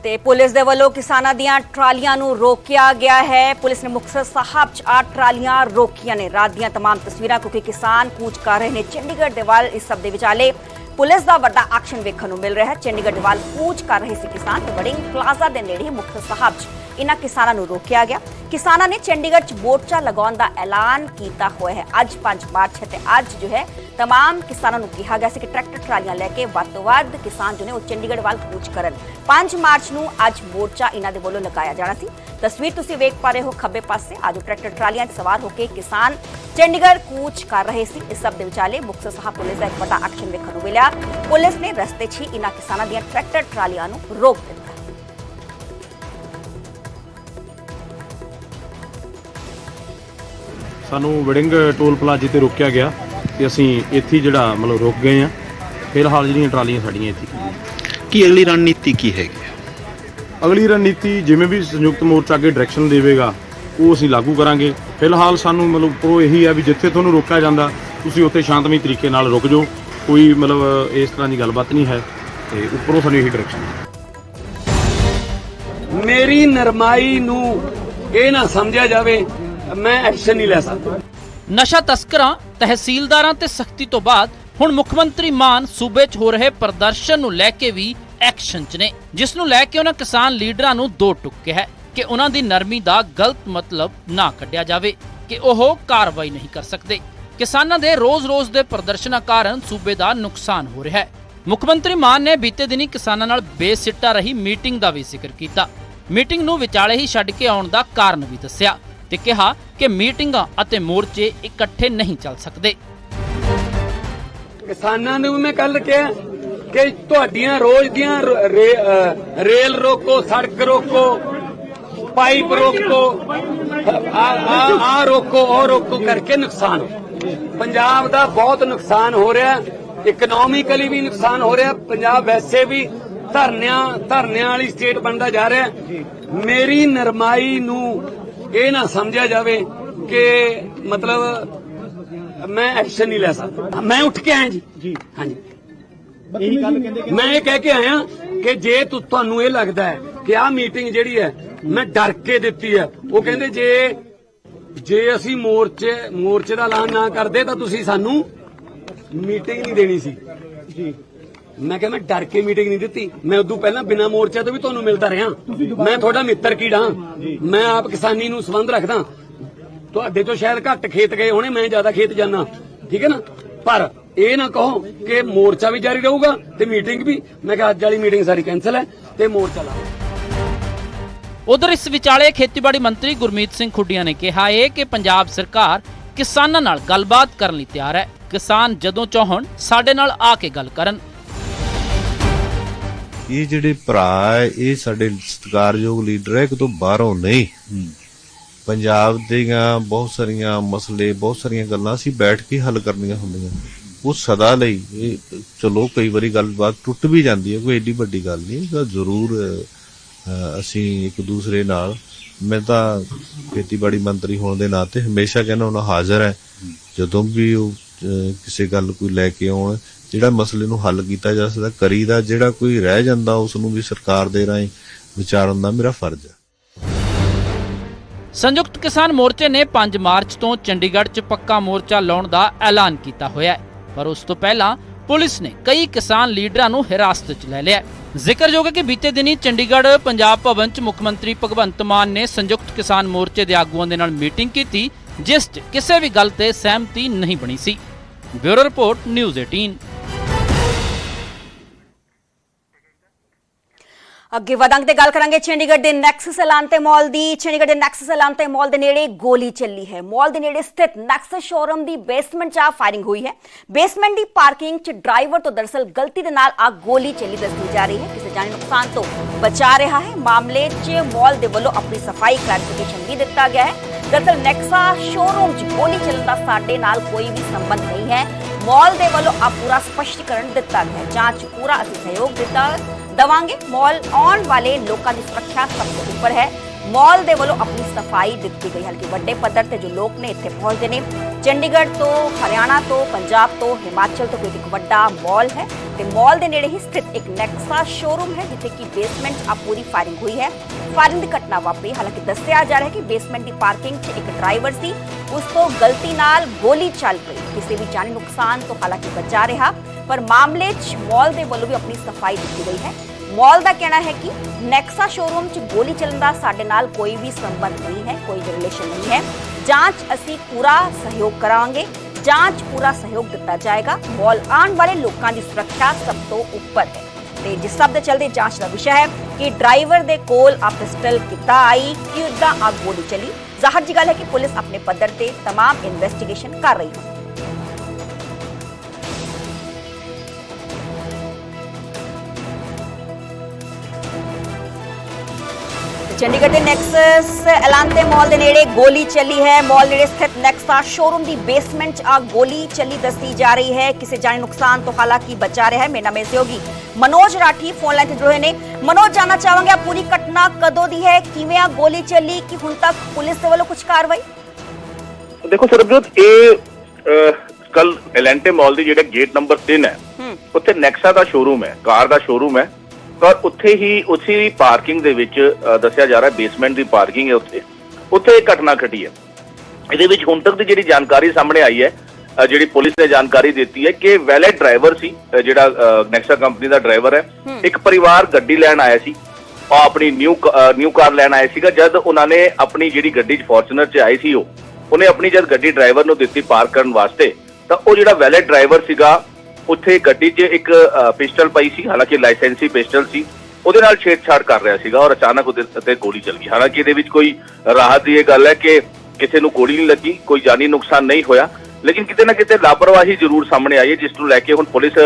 ਤੇ ਪੁਲਿਸ ਦੇ ਵੱਲੋਂ ਕਿਸਾਨਾਂ ਦੀਆਂ ਟਰਾਲੀਆਂ ਨੂੰ ਰੋਕਿਆ ਗਿਆ ਹੈ ਪੁਲਿਸ ਨੇ ਮੁਕਤਸਰ ਸਾਹਿਬ 'ਚ ਆਠ ਟਰਾਲੀਆਂ ਰੋਕੀਆਂ ਨੇ ਰਾਤ ਦੀਆਂ तमाम ਤਸਵੀਰਾਂ ਕਿਉਂਕਿ ਕਿਸਾਨ ਕੂਚ ਕਰ ਰਹੇ ਨੇ ਚੰਡੀਗੜ੍ਹ ਦੇ ਵੱਲ ਇਸ ਸਭ ਦੇ ਵਿਚਾਲੇ ਪੁਲਿਸ ਦਾ ਵੱਡਾ ਐਕਸ਼ਨ ਵੇਖਣ ਨੂੰ ਮਿਲ ਰਿਹਾ ਹੈ ਚੰਡੀਗੜ੍ਹ ਦੇ ਵੱਲ ਕੂਚ ਕਰ ਰਹੇ ਸੀ ਕਿਸਾਨ ਤੇ ਵੜਿੰਗ ਪਲਾਜ਼ਾ ਦੇ ਨੇੜੇ ਮੁਕਤਸਰ ਸਾਹਿਬ 'ਚ ਇਹਨਾਂ ਕਿਸਾਨਾਂ ਨੂੰ ਰੋਕਿਆ ਗਿਆ ਕਿਸਾਨਾਂ ਨੇ ਚੰਡੀਗੜ੍ਹ 'ਚ ਮੋਰਚਾ ਲਗਾਉਣ ਦਾ ਐਲਾਨ ਕੀਤਾ ਹੋਇਆ ਹੈ ਅੱਜ 5 ਮਾਰਚ ਹੈ ਤੇ ਅੱਜ ਜੋ ਹੈ तमाम ਕਿਸਾਨਾਂ ਨੂੰ ਕਿਹਾ ਗਿਆ ਸੀ ਕਿ ਟਰੈਕਟਰ ਟਰਾਲੀਆਂ ਲੈ ਕੇ ਵੱਧ ਤੋਂ ਵੱਧ ਕਿਸਾਨ ਜੋ ਨੇ ਉਹ ਚੰਡੀਗੜ੍ਹ ਵੱਲ ਕੂਚ ਕਰਨ 5 ਮਾਰਚ ਨੂੰ ਅੱਜ ਮੋਰਚਾ ਇਹਨਾਂ ਦੇ ਵੱਲੋਂ ਲਗਾਇਆ ਜਾਣਾ ਸੀ ਤਸਵੀਰ ਤੁਸੀਂ ਵੇਖ ਪਾ ਰਹੇ ਹੋ ਖੱਬੇ ਪਾਸੇ ਅੱਜ ਟਰੈਕਟਰ ਟਰਾਲੀਆਂ 'ਚ ਸਵਾਰ ਹੋ ਕੇ ਕਿਸਾਨ ਚੰਡੀਗੜ੍ਹ ਕੂਚ ਕਰ ਰਹੇ ਸੀ ਇਸ ਸਭ ਦੇ ਵਿਚਾਲੇ ਮੁਕਤਸਰ ਸਾਹਿਬ ਪੁਲਿਸ ਦਾ ਇੱਕ ਵੱਡਾ ਐਕਸ਼ਨ ਵੇਖਣ ਨੂੰ ਮਿਲਿਆ ਪੁਲਿਸ ਨੇ ਰਸਤੇ 'ਚ ਹੀ ਇਹਨਾਂ ਕਿਸਾਨਾਂ ਦੀਆਂ ਟਰੈਕਟਰ ਟਰਾਲੀਆਂ ਨੂੰ ਰੋਕ ਦਿੱਤਾ ਸਾਨੂੰ ਵੜਿੰਗ ਟੋਲ ਪਲਾਜ਼ੇ ਤੇ ਰੋਕਿਆ ਗਿਆ ਤੇ ਅਸੀਂ ਇੱਥੇ ਜਿਹੜਾ ਮਤਲਬ ਰੁਕ ਗਏ ਆ ਫਿਲਹਾਲ ਜਿਹੜੀਆਂ ਟਰਾਲੀਆਂ ਸਾਡੀਆਂ ਇੱਥੇ। ਕੀ ਅਗਲੀ ਰਣਨੀਤੀ ਕੀ ਹੈਗੀ ਹੈ? ਅਗਲੀ ਰਣਨੀਤੀ ਜਿਵੇਂ ਵੀ ਸੰਯੁਕਤ ਮੋਰਚਾ ਅੱਗੇ ਡਾਇਰੈਕਸ਼ਨ ਦੇਵੇਗਾ ਉਹ ਅਸੀਂ ਲਾਗੂ ਕਰਾਂਗੇ ਫਿਲਹਾਲ ਸਾਨੂੰ ਮਤਲਬ ਉੱਪਰੋਂ ਇਹੀ ਆ ਵੀ ਜਿੱਥੇ ਤੁਹਾਨੂੰ ਰੋਕਿਆ ਜਾਂਦਾ ਤੁਸੀਂ ਉੱਥੇ ਸ਼ਾਂਤਮਈ ਤਰੀਕੇ ਨਾਲ ਰੁਕ ਜਾਓ ਕੋਈ ਮਤਲਬ ਇਸ ਤਰ੍ਹਾਂ ਦੀ ਗੱਲਬਾਤ ਨਹੀਂ ਹੈ ਤੇ ਉੱਪਰੋਂ ਸਾਨੂੰ ਇਹੀ ਡਾਇਰੈਕਸ਼ਨ ਹੈ ਮੇਰੀ ਨਰਮਾਈ ਨੂੰ ਇਹ ਨਾ ਸਮਝਿਆ ਜਾਵੇ ਮੈਂ ਐਕਸ਼ਨ ਨਹੀਂ ਲੈ ਸਕਦਾ। ਨਸ਼ਾ ਤਸਕਰਾਂ, ਤਹਿਸੀਲਦਾਰਾਂ ਤੇ ਸਖਤੀ ਤੋਂ ਬਾਅਦ ਹੁਣ ਮੁੱਖ ਮੰਤਰੀ ਮਾਨ ਸੂਬੇ 'ਚ ਹੋ ਰਹੇ ਪ੍ਰਦਰਸ਼ਨ ਨੂੰ ਲੈ ਕੇ ਵੀ ਐਕਸ਼ਨ 'ਚ ਨੇ, ਜਿਸ ਨੂੰ ਲੈ ਕੇ ਉਹਨਾਂ ਕਿਸਾਨ ਲੀਡਰਾਂ ਨੂੰ ਦੋ ਟੁੱਕੇ ਹੈ, ਕਿ ਉਹਨਾਂ ਦੀ ਨਰਮੀ ਦਾ ਗਲਤ ਮਤਲਬ ਨਾ ਕੱਢਿਆ ਜਾਵੇ, ਕਿ ਉਹ ਕਾਰਵਾਈ ਨਹੀਂ ਕਰ ਸਕਦੇ। ਕਿਸਾਨਾਂ ਦੇ ਰੋਜ਼-ਰੋਜ਼ ਦੇ ਪ੍ਰਦਰਸ਼ਨਾਂ ਕਾਰਨ ਸੂਬੇ ਦਾ ਨੁਕਸਾਨ ਹੋ ਰਿਹਾ ਹੈ। ਮੁੱਖ ਮੰਤਰੀ ਮਾਨ ਨੇ ਬੀਤੇ ਦਿਨੀ ਕਿਸਾਨਾਂ ਨਾਲ ਬੇਸਿੱਟਾ ਰਹੀ ਮੀਟਿੰਗ ਦਾ ਵੀ ਜ਼ਿਕਰ ਕੀਤਾ। ਮੀਟਿੰਗ ਨੂੰ ਵਿਚਾਲੇ ਹੀ ਛੱਡ ਕੇ ਆਉਣ ਦਾ ਕਾਰਨ ਵੀ ਦੱਸਿਆ। ਤੇ ਕਿਹਾ ਕਿ ਮੀਟਿੰਗਾਂ ਅਤੇ ਮੋਰਚੇ ਇਕੱਠੇ ਨਹੀਂ ਚੱਲ ਸਕਦੇ। ਕਿਸਾਨਾਂ ਨੂੰ ਵੀ ਮੈਂ ਕੱਲ ਕਿਹਾ ਕਿ ਤੁਹਾਡੀਆਂ ਰੋਜ਼ ਦੀਆਂ ਰੇਲ ਰੋਕੋ, ਸੜਕ ਰੋਕੋ, ਪਾਈਪ ਰੋਕੋ, ਆ ਆ ਰੋਕੋ, ਉਹ ਰੋਕੋ ਕਰਕੇ ਨੁਕਸਾਨ ਪੰਜਾਬ ਦਾ ਬਹੁਤ ਨੁਕਸਾਨ ਹੋ ਰਿਹਾ ਇਕਨੋਮਿਕਲੀ ਵੀ ਨੁਕਸਾਨ ਹੋ ਰਿਹਾ, ਪੰਜਾਬ ਵੈਸੇ ਵੀ ਧਰਨਿਆਂ ਧਰਨਿਆਂ ਵਾਲੀ ਸਟੇਟ ਬਣਦਾ ਜਾ ਰਿਹਾ। ਮੇਰੀ ਨਰਮਾਈ ਨੂੰ ਇਹ ਨਾ ਸਮਝਿਆ ਜਾਵੇ ਕਿ ਮਤਲਬ ਮੈਂ ਐਕਸ਼ਨ ਨਹੀਂ ਲੈ ਸਕਦਾ। ਮੈਂ ਉੱਠ ਕੇ ਆਇਆ ਜੀ। ਜੀ। ਹਾਂਜੀ। ਮੈਂ ਇਹ ਕਹਿ ਕੇ ਆਇਆ ਕਿ ਜੇ ਤੁਹਾਨੂੰ ਇਹ ਲੱਗਦਾ ਹੈ ਕਿ ਆਹ ਮੀਟਿੰਗ ਜਿਹੜੀ ਹੈ ਮੈਂ ਡਰ ਕੇ ਦਿੱਤੀ ਹੈ। ਉਹ ਕਹਿੰਦੇ ਜੇ ਜੇ ਅਸੀਂ ਮੋਰਚੇ ਮੋਰਚੇ ਦਾ ਐਲਾਨ ਨਾ ਕਰਦੇ ਤਾਂ ਤੁਸੀਂ ਸਾਨੂੰ ਮੀਟਿੰਗ ਨਹੀਂ ਦੇਣੀ ਸੀ। ਜੀ। ਮੈਂ ਕਿਹਾ ਮੈਂ ਡਰ ਕੇ ਮੀਟਿੰਗ ਨਹੀਂ ਦਿੱਤੀ। ਮੈਂ ਉਦੋਂ ਪਹਿਲਾਂ ਬਿਨਾ ਮੋਰਚੇ ਤੋਂ ਵੀ ਤੁਹਾਨੂੰ ਮਿਲਦਾ ਰਿਹਾ। ਮੈਂ ਤੁਹਾਡਾ ਮਿੱਤਰ ਕੀੜਾ। ਮੈਂ ਆਪ ਕਿਸਾਨੀ ਨੂੰ ਸੰਬੰਧ ਰੱਖਦਾ। ਤੁਹਾਡੇ ਤੋਂ ਸ਼ਾਇਦ ਘੱਟ ਖੇਤ ਗਏ ਹੋਣੇ, ਮੈਂ ਜ਼ਿਆਦਾ ਖੇਤ ਜਾਣਾ ਠੀਕ ਹੈ ਨਾ? ਪਰ ਇਹ ਨਾ ਕਹੋ ਕਿ ਮੋਰਚਾ ਵੀ ਜਾਰੀ ਰਹੂਗਾ ਤੇ ਮੀਟਿੰਗ ਵੀ। ਮੈਂ ਕਿਹਾ ਅੱਜ ਵਾਲੀ ਮੀਟਿੰਗ ਸਾਰੀ ਕੈਨਸਲ ਹੈ ਤੇ ਮੋਰਚਾ ਲਾਓ ਉਧਰ ਇਸ ਵਿਚਾਲੇ ਖੇਤੀਬਾੜੀ ਮੰਤਰੀ ਗੁਰਮੀਤ ਸਿੰਘ ਖੁੱਡੀਆਂ ਨੇ ਕਿਹਾ ਹੈ ਕਿ ਪੰਜਾਬ ਸਰਕਾਰ ਕਿਸਾਨਾਂ ਨਾਲ ਗੱਲਬਾਤ ਕਰਨ ਲਈ ਤਿਆਰ ਹੈ। ਕਿਸਾਨ ਜਦੋਂ ਚਾਹਣ ਸਾਡੇ ਨਾਲ ਆ ਕੇ ਗੱਲ ਕਰਨ। ਇਹ ਜਿਹੜੇ ਭਰਾ ਹੈ ਇਹ ਸਾਡੇ ਸਤਿਕਾਰਯੋਗ ਲੀਡਰ ਹੈ ਕਿਤੋਂ ਬਾਹਰੋਂ ਨਹੀਂ। ਪੰਜਾਬ ਦੀਆਂ ਬਹੁਤ ਸਾਰੀਆਂ ਮਸਲੇ ਬਹੁਤ ਸਾਰੀਆਂ ਗੱਲਾਂ ਅਸੀਂ ਬੈਠ ਕੇ ਹੱਲ ਕਰਨੀਆਂ ਹੁੰਦੀਆਂ। ਉਹ ਸਦਾ ਲਈ ਇਹ ਚਲੋ ਕਈ ਵਾਰੀ ਗੱਲਬਾਤ ਟੁੱਟ ਵੀ ਜਾਂਦੀ ਹੈ ਕੋਈ ਏਡੀ ਵੱਡੀ ਗੱਲ ਨਹੀਂ ਤਾਂ ਜ਼ਰੂਰ ਅਸੀਂ ਇੱਕ ਦੂਸਰੇ ਨਾਲ ਮੈਂ ਤਾਂ ਖੇਤੀਬਾੜੀ ਮੰਤਰੀ ਹੋਣ ਦੇ ਨਾਤੇ ਹਮੇਸ਼ਾ ਕਹਿੰਦਾ ਉਹਨਾਂ ਹਾਜ਼ਰ ਹੈ। ਜਦੋਂ ਵੀ ਉਹ ਕਿਸੇ ਗੱਲ ਕੋਈ ਲੈ ਕੇ ਆਉਣ ਜਿਹੜਾ ਮਸਲੇ ਨੂੰ ਹੱਲ ਕੀਤਾ ਜਾ ਸਕਦਾ, ਕਰੀਦਾ ਜਿਹੜਾ ਕੋਈ ਰਹਿ ਜਾਂਦਾ ਉਸ ਨੂੰ ਵੀ ਸਰਕਾਰ ਦੇ ਰਾਹੀਂ ਵਿਚਾਰਨ ਦਾ ਮੇਰਾ ਫਰਜ਼ ਹੈ। ਸੰਯੁਕਤ ਕਿਸਾਨ ਮੋਰਚੇ ਨੇ 5 ਮਾਰਚ ਤੋਂ ਚੰਡੀਗੜ੍ਹ 'ਚ ਪੱਕਾ ਮੋਰਚਾ ਲਾਉਣ ਦਾ ਐਲਾਨ ਕੀਤਾ ਹੋਇਆ ਹੈ। ਪਰ ਉਸ ਤੋਂ ਪਹਿਲਾਂ ਪੁਲਿਸ ਨੇ ਕਈ ਕਿਸਾਨ ਲੀਡਰਾਂ ਨੂੰ ਹਿਰਾਸਤ 'ਚ ਲੈ ਲਿਆ ਜ਼ਿਕਰਯੋਗ ਹੈ ਕਿ ਬੀਤੇ ਦਿਨੀ ਚੰਡੀਗੜ੍ਹ ਪੰਜਾਬ ਭਵਨ 'ਚ ਮੁੱਖ ਮੰਤਰੀ ਭਗਵੰਤ ਮਾਨ ਨੇ ਸੰਯੁਕਤ ਕਿਸਾਨ ਮੋਰਚੇ ਦੇ ਆਗੂਆਂ ਦੇ ਨਾਲ ਮੀਟਿੰਗ ਕੀਤੀ, ਜਿਸ 'ਚ ਕਿਸੇ ਵੀ ਗੱਲ ਤੇ ਸਹਿਮਤੀ ਨਹੀਂ ਬਣੀ ਸੀ। ਬਿਊਰੋ ਰਿਪੋਰਟ, ਨਿਊਜ਼ 18 ਅੱਗੇ ਵਧਾਂਗੇ ਤੇ ਗੱਲ ਕਰਾਂਗੇ ਚੰਡੀਗੜ੍ਹ ਦੇ ਨੈਕਸਸ ਐਲਾਂਟੇ ਮਾਲ ਦੀ। ਚੰਡੀਗੜ੍ਹ ਦੇ ਨੈਕਸਸ ਐਲਾਂਟੇ ਮਾਲ ਦੇ ਨੇੜੇ ਗੋਲੀ ਚੱਲੀ ਹੈ। ਮਾਲ ਦੇ ਨੇੜੇ ਸਥਿਤ ਨੈਕਸਸ ਸ਼ੋਰੂਮ ਦੀ ਬੇਸਮੈਂਟ 'ਚ ਫਾਇਰਿੰਗ ਹੋਈ ਹੈ। ਬੇਸਮੈਂਟ ਦੀ ਪਾਰਕਿੰਗ 'ਚ ਡਰਾਈਵਰ ਤੋਂ ਦਰਸਲ ਗਲਤੀ ਦੇ ਨਾਲ ਆ ਗੋਲੀ ਚੱਲੀ ਦੱਸੀ ਜਾ ਰਹੀ ਹੈ। ਕਿਸੇ ਜਾਨੀ ਨੁਕਸਾਨ ਤੋਂ ਬਚਾ ਰਿਹਾ ਹੈ। ਮਾਮਲੇ 'ਚ ਮਾਲ ਦੇ ਵੱਲੋਂ ਆਪਣੀ ਸਫ਼ਾਈ ਕਲੈਰੀਫਿਕੇਸ਼ਨ ਵੀ ਦਿੱਤਾ ਗਿਆ ਹੈ। ਦਰਸਲ ਨੈਕਸਾ ਸ਼ੋਰੂਮ 'ਚ ਗੋਲੀ ਚੱਲਣ ਦਾ ਸਾਡੇ ਨਾਲ ਕੋਈ ਵੀ ਸੰਬੰਧ ਨਹੀਂ ਹੈ। ਮਾਲ ਦੇ ਵੱਲੋਂ ਆ ਪੂਰਾ ਸਪਸ਼ਟੀਕਰਨ ਦਿੱਤਾ ਗਿਆ ਜਾਂਚ ਪੂਰਾ ਅਸੀਂ ਸਹਿਯੋਗ ਦਿੱਤਾ। ਦਵਾਂਗੇ। ਮਾਲ ਆਉਣ ਵਾਲੇ ਲੋਕਾਂ ਦੀ ਸੁਰੱਖਿਆ ਸਭ ਤੋਂ ਉੱਪਰ ਹੈ। ਮਾਲ ਦੇ ਵੱਲੋਂ ਆਪਣੀ ਸਫ਼ਾਈ ਦਿੱਤੀ ਗਈ। ਹਲਕੀ ਵੱਡੇ ਪੱਧਰ ਤੇ ਜੋ ਲੋਕ ਨੇ ਇੱਥੇ ਪਹੁੰਚਦੇ ਨੇ, ਚੰਡੀਗੜ੍ਹ ਤੋਂ, ਹਰਿਆਣਾ ਤੋਂ, ਪੰਜਾਬ ਤੋਂ, ਹਿਮਾਚਲ ਤੋਂ ਕੋਈ ਇੱਕ ਵੱਡਾ ਮਾਲ ਹੈ। ਤੇ ਮਾਲ ਦੇ ਨੇੜੇ ਹੀ ਸਥਿਤ ਇੱਕ ਨੈਕਸਾ ਸ਼ੋਰੂਮ ਹੈ, ਜਿੱਥੇ ਕਿ ਬੇਸਮੈਂਟ ਆ ਪੂਰੀ ਫਾਇਰਿੰਗ ਹੋਈ ਹੈ। ਫਾਇਰਿੰਗ ਦੀ ਘਟਨਾ ਵਾਪਰੀ। ਹਾਲਾਂਕਿ ਦੱਸਿਆ ਜਾ ਰਿਹਾ ਹੈ ਕਿ ਬੇਸਮੈਂਟ ਦੀ ਪਾਰਕਿੰਗ 'ਚ ਇੱਕ ਡਰਾਈਵਰ ਸੀ। ਉਸ ਤੋਂ ਗਲਤੀ ਨਾਲ ਗੋਲੀ ਚੱਲ ਪਈ। ਕਿਸੇ ਵੀ ਜਾਨੀ ਨੁਕਸਾਨ ਤੋਂ ਹਾਲਾਂਕਿ ਬਚਾ ਰਿਹਾ। ਪਰ ਮਾਮਲੇ 'ਚ ਮਾਲ ਦੇ ਵੱਲੋਂ ਵੀ ਆਪਣੀ ਸਫ਼ਾਈ ਦਿੱਤੀ ਗਈ ਹੈ। ਮਾਲ ਦਾ ਕਹਿਣਾ ਹੈ ਕਿ ਨੈਕਸਾ ਸ਼ੋਰੂਮ 'ਚ ਗੋਲੀ ਚੱਲਣ ਦਾ ਸਾਡੇ ਨਾਲ ਕੋਈ ਵੀ ਸੰਬੰਧ ਨਹੀਂ ਹੈ ਕੋਈ ਰਿਲੇਸ਼ਨ ਨਹੀਂ ਹੈ ਜਾਂਚ ਅਸੀਂ ਪੂਰਾ ਸਹਿਯੋਗ ਕਰਾਂਗੇ ਜਾਂਚ ਪੂਰਾ ਸਹਿਯੋਗ ਦਿੱਤਾ ਜਾਏਗਾ ਮਾਲ ਆਉਣ ਵਾਲੇ ਲੋਕਾਂ ਦੀ ਸੁਰੱਖਿਆ ਸਭ ਤੋਂ ਉੱਪਰ ਹੈ ਤੇ ਜਿਸ ਸਭ ਦੇ ਚਲਦੇ ਜਾਂਚ ਦਾ ਵਿਸ਼ਾ ਹੈ ਕਿ ਡਰਾਈਵਰ ਦੇ ਕੋਲ ਆ ਪਿਸਟਲ ਕਿੱਦਾਂ ਆਈ ਕਿ ਉਦਾਂ ਆ ਗੋਲੀ ਚਲੀ ਜ਼ਾਹਰ ਜੀ ਗੱਲ ਹੈ ਕਿ ਪੁਲਿਸ ਆਪਣੇ ਪੱਧਰ ਤੇ तमाम ਇਨਵੈਸਟੀਗੇਸ਼ਨ ਕਰ ਰਹੀ ਹੈ ਚੰਡੀਗੜ੍ਹ ਦੇ ਨੈਕਸਸ ਐਲਾਂਟੇ ਮਾਲ ਦੇ ਨੇੜੇ ਗੋਲੀ ਚੱਲੀ ਹੈ। ਮਾਲ ਨੇੜੇ ਸਥਿਤ ਨੈਕਸਾ ਸ਼ੋਰੂਮ ਦੀ ਬੇਸਮੈਂਟ 'ਚ ਆ ਗੋਲੀ ਚੱਲੀ ਦੱਸੀ ਜਾ ਰਹੀ ਹੈ। ਕਿਸੇ ਜਾਨੀ ਨੁਕਸਾਨ ਤੋਂ ਹਾਲਾਂਕਿ ਬਚਾ ਰਿਹਾ ਹੈ। ਮੇਰਾ ਨਾਮ ਹੈ ਸਹਿਯੋਗੀ ਮਨੋਜ ਰਾਠੀ ਫੋਨ ਲਾਈਨ ਤੇ ਜੁੜੇ ਨੇ। ਮਨੋਜ ਜਾਨਣਾ ਚਾਹਾਂਗੇ ਆ ਪੂਰੀ ਘਟਨਾ ਕਦੋਂ ਦੀ ਹੈ? ਕਿਵੇਂ ਆ ਗੋਲੀ ਚੱਲੀ? ਕਿ ਹੁਣ ਤੱਕ ਪੁਲਿਸ ਦੇ ਵੱਲੋਂ ਕੁਝ ਕਾਰਵਾਈ? ਦੇਖੋ ਸਰਬਜੋਤ ਇਹ ਕੱਲ ਐਲੈਂਟੇ ਮਾਲ ਦੀ ਜਿਹੜਾ ਗੇਟ ਨੰਬਰ 3 ਹੈ ਹੂੰ। ਉੱਥੇ ਨੈਕਸਾ ਦਾ ਸ਼ੋਰੂਮ ਹੈ ਕਾਰ ਦਾ ਸ਼ੋਰੂਮ ਹੈ। ਪਰ ਉੱਥੇ ਹੀ ਉਸੇ ਪਾਰਕਿੰਗ ਦੇ ਵਿੱਚ ਦੱਸਿਆ ਜਾ ਰਿਹਾ ਬੇਸਮੈਂਟ ਦੀ ਪਾਰਕਿੰਗ ਹੈ ਉੱਥੇ। ਉੱਥੇ ਇਹ ਘਟਨਾ ਘਟੀ ਹੈ। ਇਹਦੇ ਵਿੱਚ ਹੁਣ ਤੱਕ ਦੀ ਜਿਹੜੀ ਜਾਣਕਾਰੀ ਸਾਹਮਣੇ ਆਈ ਹੈ ਜਿਹੜੀ ਪੁਲਿਸ ਨੇ ਜਾਣਕਾਰੀ ਦਿੱਤੀ ਹੈ ਕਿ ਵੈਲਿਡ ਡਰਾਈਵਰ ਸੀ ਜਿਹੜਾ ਨੈਕਸਾ ਕੰਪਨੀ ਦਾ ਡਰਾਈਵਰ ਹੈ। ਇੱਕ ਪਰਿਵਾਰ ਗੱਡੀ ਲੈਣ ਆਇਆ ਸੀ। ਉਹ ਆਪਣੀ ਨਿਊ ਨਿਊ ਕਾਰ ਲੈਣ ਆਇਆ ਸੀਗਾ। ਜਦ ਉਹਨਾਂ ਨੇ ਆਪਣੀ ਜਿਹੜੀ ਗੱਡੀ ਚ ਫੋਰਚੂਨਰ ਚ ਆਈ ਸੀ ਉਹ ਉਹਨੇ ਆਪਣੀ ਜਦ ਗੱਡੀ ਡਰਾਈਵਰ ਨੂੰ ਦਿੱਤੀ ਪਾਰਕ ਕਰਨ ਵਾਸਤੇ ਤਾਂ ਉਹ ਜਿਹੜਾ ਵੈਲਿਡ ਡਰਾਈਵਰ ਸੀਗਾ ਉੱਥੇ ਗੱਡੀ 'ਚ ਇੱਕ ਪਿਸਟਲ ਪਈ ਸੀ, ਹਾਲਾਂਕਿ ਲਾਇਸੈਂਸੀ ਪਿਸਟਲ ਸੀ। ਉਹਦੇ ਨਾਲ ਛੇੜਛਾੜ ਕਰ ਰਿਹਾ ਸੀਗਾ ਔਰ ਅਚਾਨਕ ਉਹਦੇ ਤੇ ਗੋਲੀ ਚੱਲ ਗਈ। ਹਾਲਾਂਕਿ ਇਹਦੇ ਵਿੱਚ ਕੋਈ ਰਾਹਤ ਦੀ ਇਹ ਗੱਲ ਹੈ ਕਿ ਕਿਸੇ ਨੂੰ ਗੋਲੀ ਨਹੀਂ ਲੱਗੀ, ਕੋਈ ਜਾਨੀ ਨੁਕਸਾਨ ਨਹੀਂ ਹੋਇਆ। ਲੇਕਿਨ ਕਿਤੇ ਨਾ ਕਿਤੇ ਲਾਪਰਵਾਹੀ ਜ਼ਰੂਰ ਸਾਹਮਣੇ ਆਈ ਹੈ, ਜਿਸ ਨੂੰ ਲੈ ਕੇ ਹੁਣ ਪੁਲਿਸ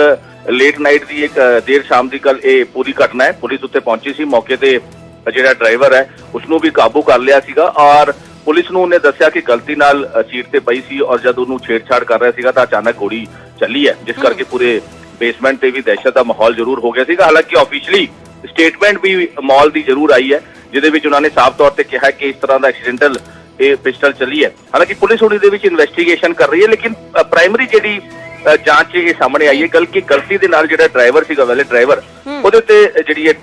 ਲੇਟ ਨਾਈਟ ਦੀ ਇੱਕ ਦੇਰ ਸ਼ਾਮ ਦੀ ਕੱਲ ਇਹ ਪੂਰੀ ਘਟਨਾ ਹੈ। ਪੁਲਿਸ ਉੱਤੇ ਪਹੁੰਚੀ ਸੀ, ਮੌਕੇ ਤੇ ਜਿਹੜਾ ਡਰਾਈਵਰ ਹੈ ਉਸ ਨੂੰ ਵੀ ਕਾਬੂ ਕਰ ਲਿਆ ਸੀਗਾ ਔਰ ਪੁਲਿਸ ਨੂੰ ਉਹਨੇ ਦੱਸਿਆ ਕਿ ਗਲਤੀ ਨਾਲ ਸੀਟ ਤੇ ਪਈ ਸੀ ਔਰ ਜਦ ਉਹਨੂੰ ਛੇੜਛਾੜ ਕਰ ਰਿਹਾ ਸੀਗਾ ਤਾਂ ਅਚਾਨਕ ਗੋਲੀ ਚੱਲੀ ਹੈ ਜਿਸ ਕਰਕੇ ਪੂਰੇ ਬੇਸਮੈਂਟ ਤੇ ਵੀ ਦਹਿਸ਼ਤ ਦਾ ਮਾਹੌਲ ਜ਼ਰੂਰ ਹੋ ਗਿਆ ਸੀਗਾ। ਹਾਲਾਂਕਿ ਆਫੀਸ਼ੀਅਲੀ ਸਟੇਟਮੈਂਟ ਵੀ ਮਾਲ ਦੀ ਜ਼ਰੂਰ ਆਈ ਹੈ ਜਿਹਦੇ ਵਿੱਚ ਉਹਨਾਂ ਨੇ ਸਾਫ਼ ਤੌਰ ਤੇ ਕਿਹਾ ਕਿ ਇਸ ਤਰ੍ਹਾਂ ਦਾ ਐਕਸੀਡੈਂਟਲ ਇਹ ਪਿਸਟਲ ਚੱਲੀ ਹੈ। ਹਾਲਾਂਕਿ ਪੁਲਿਸ ਹੁਣ ਇਹਦੇ ਵਿੱਚ ਇਨਵੈਸਟੀਗੇਸ਼ਨ ਕਰ ਰਹੀ ਹੈ ਲੇਕਿਨ ਪ੍ਰਾਇਮਰੀ ਜਿਹੜੀ ਜਾਂਚ ਇਹ ਸਾਹਮਣੇ ਆਈ ਹੈ। ਗੱਲ ਕਿ ਗਲਤੀ ਦੇ ਨਾਲ ਜਿਹੜਾ ਡਰਾਈਵਰ ਸੀਗਾ ਵੈਲੇ ਡਰਾਈਵਰ ਉਹਦੇ ਉੱਤੇ ਜਿਹੜੀ ਇਹ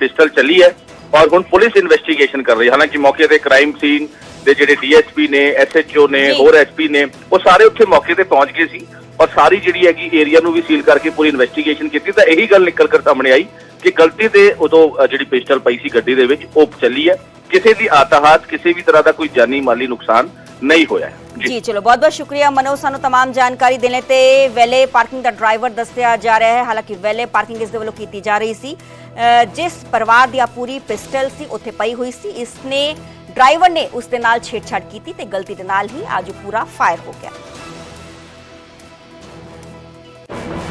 ਪਿਸਟਲ ਚੱਲੀ ਹੈ ਔਰ ਹੁਣ ਪੁਲਿਸ ਇਨਵੈਸਟੀਗੇਸ਼ਨ ਕਰ ਰਹੀ ਹੈ। ਹਾਲਾਂਕਿ ਮੌਕੇ ਤੇ ਕ੍ਰਾਈਮ ਸੀਨ ਦੇ ਜਿਹੜੇ ਡੀਐਸਪੀ ਨੇ ਐਸਐਚਓ ਨੇ। ਹੋਰ ਐਸਪੀ ਨੇ ਉਹ ਸਾਰੇ ਉੱਥੇ ਮੌਕੇ ਤੇ ਪਹੁੰਚ ਗਏ ਸੀ। ਔਰ ਸਾਰੀ ਜਿਹੜੀ ਹੈਗੀ ਏਰੀਆ ਨੂੰ ਵੀ ਸੀਲ ਕਰਕੇ ਪੂਰੀ ਇਨਵੈਸਟੀਗੇਸ਼ਨ ਕੀਤੀ ਤਾਂ ਇਹੀ ਗੱਲ ਨਿਕਲ ਕਰ ਸਾਹਮਣੇ ਆਈ ਕਿ ਗਲਤੀ ਤੇ ਉਦੋਂ ਅ, ਜਿਹੜੀ ਪਿਸਟਲ ਪਈ ਸੀ ਗੱਡੀ ਦੇ ਵਿੱਚ ਉਹ ਚੱਲੀ ਹੈ ਕਿਸੇ ਦੀ ਆਤਾਹਤ ਕਿਸੇ ਵੀ ਤਰ੍ਹਾਂ ਦਾ ਕੋਈ ਜਾਨੀ ਮਾਲੀ ਨੁਕਸਾਨ ਨਹੀਂ ਹੋਇਆ ਹੈ ਜੀ ਚਲੋ ਬਹੁਤ ਬਹੁਤ ਸ਼ੁਕਰੀਆ ਮਨੋਜ ਸਾਨੂੰ तमाम ਜਾਣਕਾਰੀ ਦੇਣ ਲਈ ਤੇ ਵੈਲੇ ਪਾਰਕਿੰਗ ਦਾ ਡਰਾਈਵਰ ਦੱਸਿਆ ਜਾ ਰਿਹਾ ਹੈ ਹਾਲਾਂਕਿ ਵੈਲੇ ਪਾਰਕਿੰਗ ਇਸ ਦੇ ਵੱਲੋਂ ਕੀਤੀ ਜਾ ਰਹੀ ਸੀ ਅ, ਜਿਸ ਪਰਿਵਾਰ ਦੀ ਆ ਪੂਰੀ ਪਿਸਟਲ ਸੀ ਉੱਥੇ ਪਈ ਹੋਈ ਸੀ ਇਸਨੇ ਡਰਾਈਵਰ ਨੇ ਉਸ ਦੇ ਨਾਲ ਛੇੜਛਾੜ ਕੀਤੀ ਤੇ ਗਲਤੀ ਦੇ ਨਾਲ ਹੀ ਅੱਜ ਪੂਰਾ ਫਾਇਰ ਹੋ ਗਿਆ Thank you.